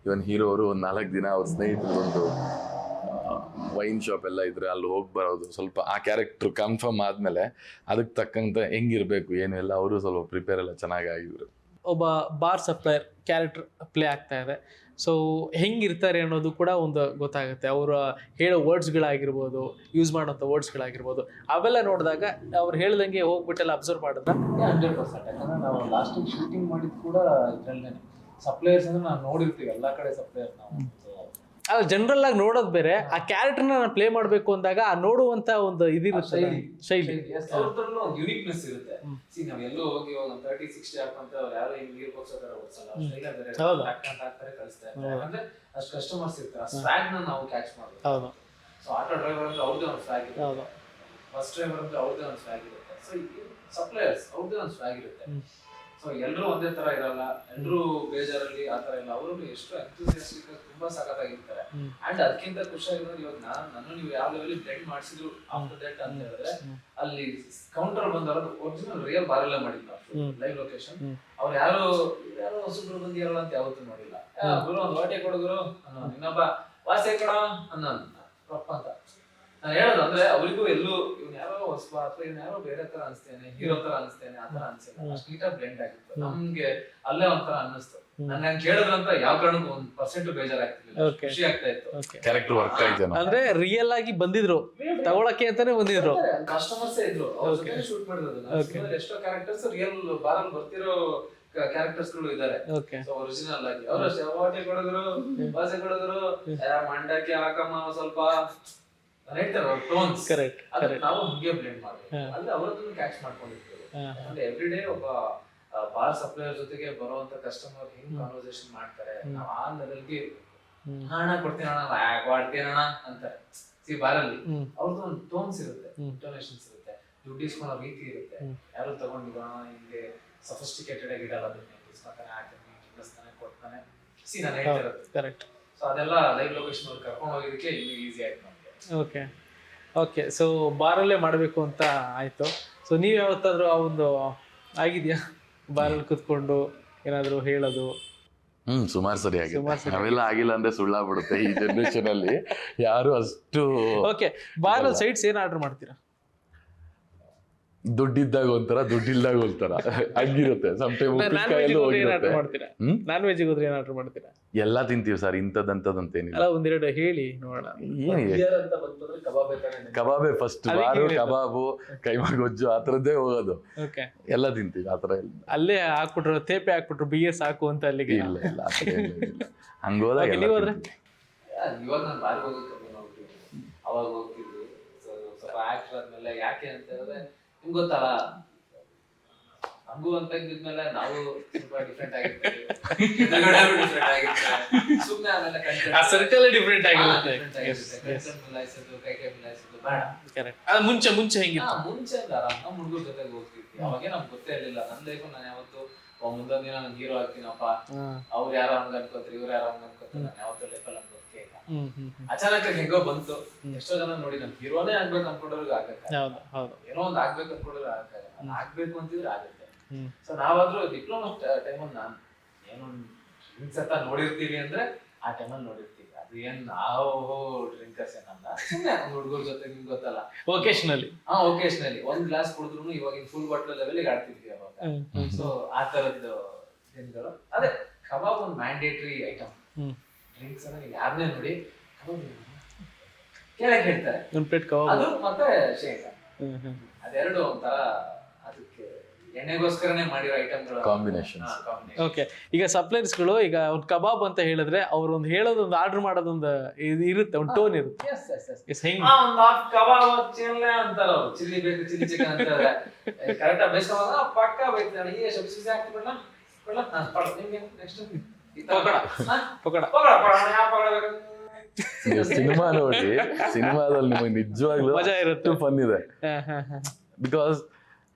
ಇವನ್ ಹೀರೋ ಅವರು ಒಂದು ನಾಲ್ಕು ದಿನ ಅವ್ರ ಸ್ನೇಹಿತರು ಒಂದು ವೈನ್ ಶಾಪ್ ಎಲ್ಲ ಇದ್ರೆ ಅಲ್ಲಿ ಹೋಗಿ ಬರೋದು ಸ್ವಲ್ಪ ಆ ಕ್ಯಾರೆಕ್ಟರ್ ಕನ್ಫರ್ಮ್ ಆದ್ಮೇಲೆ ಅದಕ್ಕೆ ತಕ್ಕಂತೆ ಹೆಂಗಿರ್ಬೇಕು ಏನು ಎಲ್ಲ ಅವರು ಸ್ವಲ್ಪ ಪ್ರಿಪೇರ್ ಎಲ್ಲ ಚೆನ್ನಾಗಿ ಆಗಿದ್ರು. ಒಬ್ಬ ಬಾರ್ ಸಪ್ಲೈಯರ್ ಕ್ಯಾರೆಕ್ಟರ್ ಪ್ಲೇ ಆಗ್ತಾ ಇದೆ. ಸೊ ಹೆಂಗಿರ್ತಾರೆ ಅನ್ನೋದು ಕೂಡ ಒಂದು ಗೊತ್ತಾಗುತ್ತೆ. ಅವರ ಹೇಳೋ ವರ್ಡ್ಸ್ಗಳಾಗಿರ್ಬೋದು ಯೂಸ್ ಮಾಡೋಂಥ ವರ್ಡ್ಸ್ಗಳಾಗಿರ್ಬೋದು ಅವೆಲ್ಲ ನೋಡಿದಾಗ ಅವ್ರು ಹೇಳ್ದಂಗೆ ಹೋಗ್ಬಿಟ್ಟೆಲ್ಲ ಅಬ್ಸರ್ವ್ ಮಾಡಿದ್ರೆ ಹಂಡ್ರೆಡ್ ಪರ್ಸೆಂಟ್ ಯಾಕಂದ್ರೆ ನಾವು ಲಾಸ್ಟ್ ಶೂಟಿಂಗ್ ಮಾಡಿದ್ ಕೂಡ ಇದರಲ್ಲೇ ಸಪ್ಲೈಯರ್ಸ್ ಅಂದ್ರೆ ನಾವು ನೋಡಿರ್ತೀವಿ ಎಲ್ಲ ಕಡೆ ಸಪ್ಲೈಯರ್ಸ್ ನಾವು. ಅಲ್ಲ ಜನರಲ್ ಆಗಿ ನೋಡೋದು ಬೇರೆ. ಆ ಕ್ಯಾರೆಕ್ಟರ್ನ ನಾನು ಪ್ಲೇ ಮಾಡಬೇಕು ಅಂದಾಗ ಆ ನೋಡುವಂತ ಒಂದು ಇದಿರುತ್ತೆ ಶೈಲಿ. ಅವ್ರದ್ರಲ್ಲೂ ಒಂದು ಯುನಿಕ್ನೆಸ್ ಇರುತ್ತೆ. ಸಿ ನಾವ್ ಎಲ್ಲೋ ಹೋಗಿ ಒಂದು ತರ್ಟಿ ಸಿಕ್ಸ್ಟಿ ಹಾಕೊಂತ ಅವ್ರು ಯಾರು ಹಿಂಗ್ ನೀರ್ ತರ ಓಡಿಸಲ್ಲ. ಬೇರೆ ಹೌದು. ಹಾಕ್ಕೊಂತ ಹಾಕ್ತಾರೆ ಕಳಿಸ್ತಾ ಇರ್ತಾರೆ. ಯಾಕಂದ್ರೆ ಅಷ್ಟು ಕಸ್ಟಮರ್ಸ್ ಇರ್ತಾರೆ. ಆ ಸ್ವ್ಯಾಗ್ನ ನಾವು ಕ್ಯಾಚ್ ಮಾಡ್ಬೇಕು. ಹೌದು. ಸೊ ಆಟೋ ಡ್ರೈವರ್ ಅಂದ್ರೆ ಅವ್ರದೇ ಒಂದು ಸ್ವ್ಯಾಗ್ ಇರುತ್ತೆ. ಹೌದು. ಬಸ್ ಡ್ರೈವರ್ ಅಂದ್ರೆ ಅವ್ರದೇ ಒಂದು ಸ್ವ್ಯಾಗ್ ಇರುತ್ತೆ. ಸೊ ಸಪ್ಲೈಯರ್ಸ್ ಅವ್ರದೇ ಒಂದು ಸ್ವ್ಯಾಗ್ ಇರುತ್ತೆ. ಹ್ಮ್. ಸೊ ಎಲ್ಲರೂ ಒಂದೇ ತರ ಇರಲ್ಲ. ಎಲ್ಲರೂ ಬೇಜಾರಲ್ಲಿ ಆ ತರ ಇಲ್ಲ. ಅವರು ಎಷ್ಟು ಎಂಥೂಸಿಯಾಸ್ಟಿಕ್ ತುಂಬಾ ಸಖತ್ತಾಗಿರ್ತಾರೆ. ಆಗಿರ್ತಾರೆ ಅಂಡ್ ಅದಕ್ಕಿಂತ ಖುಷಿಯಾಗಿರೋದು ಇವಾಗ ನಾನು ನನ್ನ ನೀವು ಯಾವ ಲೆವೆಲ್ ಬ್ಲೆಂಡ್ ಮಾಡಿಸಿದ್ರು ಆಫ್ಟರ್ ದಟ್ ಅಂತ ಹೇಳಿದ್ರೆ ಅಲ್ಲಿ ಕೌಂಟರ್ ಬಂದವರು ಒರಿಜಿನಲ್ ರಿಯಲ್ ಬಾರೆಲ್ಲ ಮಾಡಿಲ್ಲ. Live location. ಅವ್ರು ಯಾರು ಯಾರೋ ಹೊಸಬ್ರು ಬಂದಿರಲ್ಲ ಅಂತ ಯಾವತ್ತೂ ನೋಡಿಲ್ಲ ಗುರು ಒಂದು ವಾಟೆ ಕೊಡಗುರು ಅನ್ನೋ ಇನ್ನೊಬ್ಬ ವಾಸೆ ಕೊಡ ಅನ್ನೋ ಅಂತ. ನಾನು ಹೇಳೋದು ಅಂದ್ರೆ ಅವರಿಗೂ ಎಲ್ಲೂ ಇವ್ನ ಯಾರೋ ಹೊಸಬ ಅಥವಾ ಇವ್ನ ಯಾರೋ ಬೇರೆ ತರ ಅನ್ಸ್ತೇನೆ ಹೀರೋ ತರ ಅನ್ಸ್ತೇನೆ ಆ ತರ ಅನ್ಸಿಲ್ಲ. ಅಷ್ಟು ನೀಟಾಗಿ ಬ್ಲೆಂಡ್ ಆಗಿತ್ತು. ನಮ್ಗೆ ಅಲ್ಲೇ ಒಂಥರ ಅನ್ನಿಸ್ತು. ನನ್ನ ಕೇಳಿದ್ರಂತ ಯಾವ ಕಾರಣಕ್ಕೂ ಒಂದ್ ಪರ್ಸೆಂಟ್ ಬೇಜಾರಾಗ್ತಿರ್ಲಿಲ್ಲ. Okay. ಖುಷಿ ಆಗ್ತಾ ಇತ್ತು. ಕ್ಯಾರೆಕ್ಟರ್ ವರ್ಕ್ ಆಯ್ತೇನೋ ಅಂದ್ರೆ ರಿಯಲ್ ಆಗಿ ಬಂದಿದ್ರು. ತಗೊಳಕ್ಕೆ ಅಂತಾನೆ ಬಂದಿದ್ರು. ಕಸ್ಟಮರ್ಸ್ ಇದ್ರು. ಅವ್ರ ಜೊತೆ ಶೂಟ್ ಮಾಡಿರೋದು. ನಾನು ಎಷ್ಟೋ ಕ್ಯಾರೆಕ್ಟರ್ಸ್ ರಿಯಲ್ ಬಾರಲ್ ಬರ್ತಿರೋ ಕ್ಯಾರೆಕ್ಟರ್ಸ್ಗಳು ಇದಾರೆ. ಒರಿಜಿನಲ್ ಆಗಿ. ಅವ್ರು ಅಷ್ಟೇ. ಹೋಟೆಲ್ ಕೊಡೋದ್ರು ಭಾಷೆ ಕೊಡೋದ್ರು ಮಂಡಕ್ಕೆ ಹಾಕಮ್ಮ ಸ್ವಲ್ಪ ನಾನು ಟೋನ್ಸ್ ಕರೆಕ್ಟ್ ಅದನ್ನ ಕರೆಕ್ಟ್ ನಾವು ಹಂಗೆ ಬ್ಲೇಡ್ ಮಾಡ್ಬೇಕು ಹಾ. ಅಲ್ಲಿ ಅವರದನ್ನು ಕ್ಯಾಚ್ ಮಾಡ್ಕೊಂಡಿರ್ತೀವಿ. ಅಂದ್ರೆ ಯಾಕಂದ್ರೆ ಎವ್ರಿ ಡೇ ಒಬ್ಬ ಸಪ್ಲೈಯರ್ ಜೊತೆಗೆ ಬರುವಂತ ಕಸ್ಟಮರ್ ಹೆಂಗ್. ಕಾನ್ವರ್ಸೇಷನ್ ಮಾಡ್ತಾರೆ ನಾವು ಆ ಲೆವೆಲ್ಗೆ ಹಣ ಕೊಡ್ತೀನಿ ಅಣ್ಣ ಮಾಡ್ತೀನಿ ಅಣ್ಣ ಅಂತಾರೆ ಸಿ ಬಾರಲ್ಲಿ ಅವ್ರದ್ದು ಒಂದು ಟೋನ್ಸ್ ಇರುತ್ತೆ. ಇಂಟೋನೇಷನ್ಸ್ ಇರುತ್ತೆ ದುಡ್ಡು ಇಸ್ಕೊಳ್ಳೋ ರೀತಿ ಇರುತ್ತೆ. ಯಾರು ತಗೊಂಡಿರೋ ಹಿಂಗೆ ಸಫಿಸ್ಟಿಕೇಟೆಡ್ ಆಗಿ ಇಡಲ್ಲ ಅದನ್ನ. ಇಸ್ಕೊತಾನೆ ಹಾಕ್ತಾನೆ ಕೊಡ್ತಾನೆ. ಸಿ ನಾನು ಕರೆಕ್ಟ್ ಸೊ ಅದೆಲ್ಲ ಲೈವ್ ಲೊಕೇಶನ್ ಅವ್ರು ಕರ್ಕೊಂಡು ಹೋಗಿದ್ದಕ್ಕೆ ಇನ್ನೂ ಈಸಿ ಆಯ್ತು ಓಕೆ ಓಕೆ ಸೊ ಬಾರಲ್ಲೇ ಮಾಡಬೇಕು ಅಂತ ಆಯಿತು. ಸೊ ನೀವು ಯಾವತ್ತಾದರೂ ಆ ಒಂದು ಆಗಿದೆಯಾ? ಬಾರಲ್ಲಿ ಕುತ್ಕೊಂಡು ಏನಾದರೂ ಹೇಳೋದು? ಹ್ಮ್ ಸುಮಾರು ಸರಿ ಆಗಿದೆ. ಅವೆಲ್ಲ ಆಗಿಲ್ಲ ಅಂದ್ರೆ ಸುಳ್ಳಾಗ್ಬಿಡುತ್ತೆ ಈ ಜನರೇಷನ್ ಅಲ್ಲಿ. ಯಾರು ಅಷ್ಟು ಓಕೆ ಬಾರಲ್ಲಿ ಸೈಟ್ಸ್ ಸೈಡ್ಸ್ ಏನು ಆರ್ಡರ್ ಮಾಡ್ತೀರಾ? ದುಡ್ಡಿದ್ದಾಗ ಒಂಥರ ದುಡ್ಡಿಲ್ದಾಗ ಒಂಥರ. ಹಂಗಿರುತ್ತೆ. ಸಮ್ ಟೈಮ್ ನಾನ್ ಉಪ್ಪಿನಕಾಯಲ್ಲೂ ಹೋಗಿರುತ್ತೆ. ಮಾಡ್ತೀರಾ? ಹ್ಮ್? ನಾನ್ ವೆಜ್ಗೆ ಹೋದ್ರೆ ಏನು ಆರ್ಡರ್ ಮಾಡ್ತೀರಾ? ಎಲ್ಲಾ ತಿಂತೀವಿ ಸರ್ ಇಂಥದಂತದಂತೇನಿಲ್ಲ ಅಲ್ಲ ಒಂದೆರಡು ಹೇಳಿ ನೋಡೋಣ. ಏನಿದೆ ಕಬಾಬ್ ಫಸ್ಟ್ ಬಾರು. ಕಬಾಬು ಕೈಮಾ ಗೊಜ್ಜು ಆ ಥರದ್ದೇ ಹೋಗೋದು. ಓಕೆ ಎಲ್ಲ ತಿಂತೀವಿ ಆ ಥರ ಇಲ್ಲ ಅಲ್ಲೇ ಹಾಕ್ಬಿಟ್ರು ತೇಪೆ ಹಾಕ್ಬಿಟ್ರು ಬಿ ಎಸ್ ಹಾಕು ಅಂತ ಅಲ್ಲಿಗೆ. ಇಲ್ಲ ಇಲ್ಲ ಹಂಗ ಹೋದಾಗ ಏನಿಲ್ಲ. ಎಲ್ಲ ನೀವ್ ಹೋದ್ರೆ? ತಿಂತೀವಿ. ಇವಾಗ ನಾನು ಬಾರಿ ಹೋಗೋದು ಕಮ್ಮಿ ಹೋಗ್ತಿದ್ವಿ ಅವಾಗ ಹೋಗ್ತಿದ್ವಿ ಸೊ ಸ್ವಲ್ಪ ಆಕ್ಟರ್ ಆದ್ಮೇಲೆ ಯಾಕೆ ಅಂತ ಹೇಳಿದ್ರೆ ನಿಮ್ಗೆ ಗೊತ್ತಲ್ಲ ನಮಗೂ ಅಂತ ಇದ್ಮೇಲೆ ನಾವು ಸ್ವಲ್ಪ ಡಿಫ್ರೆಂಟ್ ಆಗಿರ್ತೀವಿ. ಸುಮ್ಮನೆ ಆಮೇಲೆ ಆ ಸರ್ಕಲ್ ಡಿಫ್ರೆಂಟ್ ಆಗಿರುತ್ತೆ. ಮಿಲಾಯಿಸೋದು ಕೈ ಕೈ ಮಿಲಾಯಿಸೋದು ಬೇಡ. ಕರೆಕ್ಟ್ ಅದು ಮುಂಚೆ ಮುಂಚೆ ಹೆಂಗಿತ್ತು? ಮುಂಚೆ ಅಂದ್ರೆ ನಮ್ಮ ಹುಡುಗರ ಜೊತೆಗೆ ಹೋಗ್ತಿದ್ವಿ. ಅವಾಗೇ ನಮ್ಗೆ ಗೊತ್ತೇ ಇರಲಿಲ್ಲ. ನನ್ನ ಲೈಫ್ ನಾನು ಯಾವತ್ತು ಮುಂದೊಂದು ಮುಂದೊಂದ್ ದಿನ ನಾನು ಹೀರೋ ಆಗ್ತೀನಪ್ಪ. ಅವ್ರು ಯಾರೋ ಹಂಗ ಅನ್ಕೋತಾರೆ ಇವ್ರು ಯಾರೋ ಹಂಗ ಅನ್ಕೋತಾರೆ ನಾನು ಯಾವತ್ತೂ ಅಚಾನಕ್ ಹೆಂಗೋ ಬಂತು. ಎಷ್ಟೋ ಜನ ನೋಡಿ ನನ್ ಹೀರೋನೇ ಆಗ್ಬೇಕು ಅನ್ಕೊಂಡವ್ರಿಗೆ ಆಗತ್ತೆ. ಏನೋ ಒಂದ್ ಆಗ್ಬೇಕು ಅನ್ಕೊಂಡ್ರೆ ಆಗ್ಬೇಕು ಅಂತಿದ್ರೆ ಆಗುತ್ತೆ. ಸೊ ನಾವಾದ್ರೂ ಡಿಪ್ಲೊಮಾ ಟೈಮಲ್ಲಿ ನಾನು ಏನೋ ಡ್ರಿಂಕ್ಸ್ ಅಂತ ನೋಡಿರ್ತೀವಿ ಅಂದ್ರೆ ಆ ಟೈಮಲ್ಲಿ ನೋಡಿರ್ತೀವಿ. ಅದು ಏನ್ ನಾವು ಡ್ರಿಂಕರ್ಸ್ ಏನಲ್ಲ. ಸುಮ್ಮನೆ ಒಂದ್ ಹುಡುಗರ ಜೊತೆ ನಿಮ್ಗೆ ಗೊತ್ತಲ್ಲ. ಒಕೇಶನಲ್ಲಿ ಹಾ ಒಕೇಶನಲ್ಲಿ ಒಂದ್ ಗ್ಲಾಸ್ ಕುಡಿದ್ರು ಇವಾಗಿನ ಫುಲ್ ಬಾಟ್ಲ್ ಲೆವೆಲ್ಗೆ ಆಡ್ತಿದ್ವಿ ಅವಾಗ. ಸೊ ಆ ತರದ್ದು ದಿನಗಳು. ಅದೇ ಕಬಾಬ್ ಒಂದು ಮ್ಯಾಂಡೇಟರಿ ಐಟಮ್ ಡ್ರಿಂಕ್ಸ್ ನೀವು ಯಾರನ್ನೇ ನೋಡಿ ಕಬಾಬ್ ಕೇಳಕ್ ಹೇಳ್ತಾರೆ. ಒಂದು ಪ್ಲೇಟ್ ಕಬಾಬ್. ಅದು ಮತ್ತೆ ಶೇಂಗಾ. ಅದೆರಡು ಒಂಥರ ಅದಕ್ಕೆ ಎಣ್ಣೆಗೋಸ್ಕರನೇ ಮಾಡಿರೋ ಐಟಮ್ಗಳು Combinations. ಓಕೆ ಈಗ ಸಪ್ಲೈರ್ಸ್ಗಳು ಈಗ ಒಂದು ಕಬಾಬ್ ಅಂತ ಹೇಳಿದ್ರೆ ಅವ್ರ ಒಂದು ಹೇಳೋದೊಂದು ಆರ್ಡರ್ ಮಾಡೋದೊಂದು ಇದು ಇರುತ್ತೆ ಒಂದು ಟೋನ್ ಇರುತ್ತೆ. ಎಸ್ ಹೆಂಗ್ ಒಂದು ಹಾಫ್ ಕಬಾಬ್ ಚಿಲ್ಲೆ ಅಂತಾರ ಅವ್ರು. ಚಿಲ್ಲಿ ಬೇಕು ಚಿಲ್ಲಿ ಚಿಕನ್ ಅಂತಾರೆ. ಕರೆಕ್ಟ್ ಆಗಿ ಬೇಯಿಸ್ಕೊಂಡಾಗ ಪಕ್ಕ ಬೇಯ್ತಾನೆ ಈ ಸಬ್ಸಿಡಿ ಹಾಕ್ಬಿಡಲ್ಲ ಕೊಡ್ಲ ಹಾ ಪಡ ನಿಮ್ಗೆ ನೆಕ್ಸ್ಟ್ ನೀವು ಸಿನಿಮಾ ನೋಡಿ ಸಿನಿಮಾದಲ್ಲಿ ನಿಮಗೆ ನಿಜವಾಗ್ಲೂ ಮಜಾ ಇರುತ್ತೆ. ಫನ್ ಇದೆ ಹಾ, ಹಾ, ಹಾ. ಬಿಕಾಸ್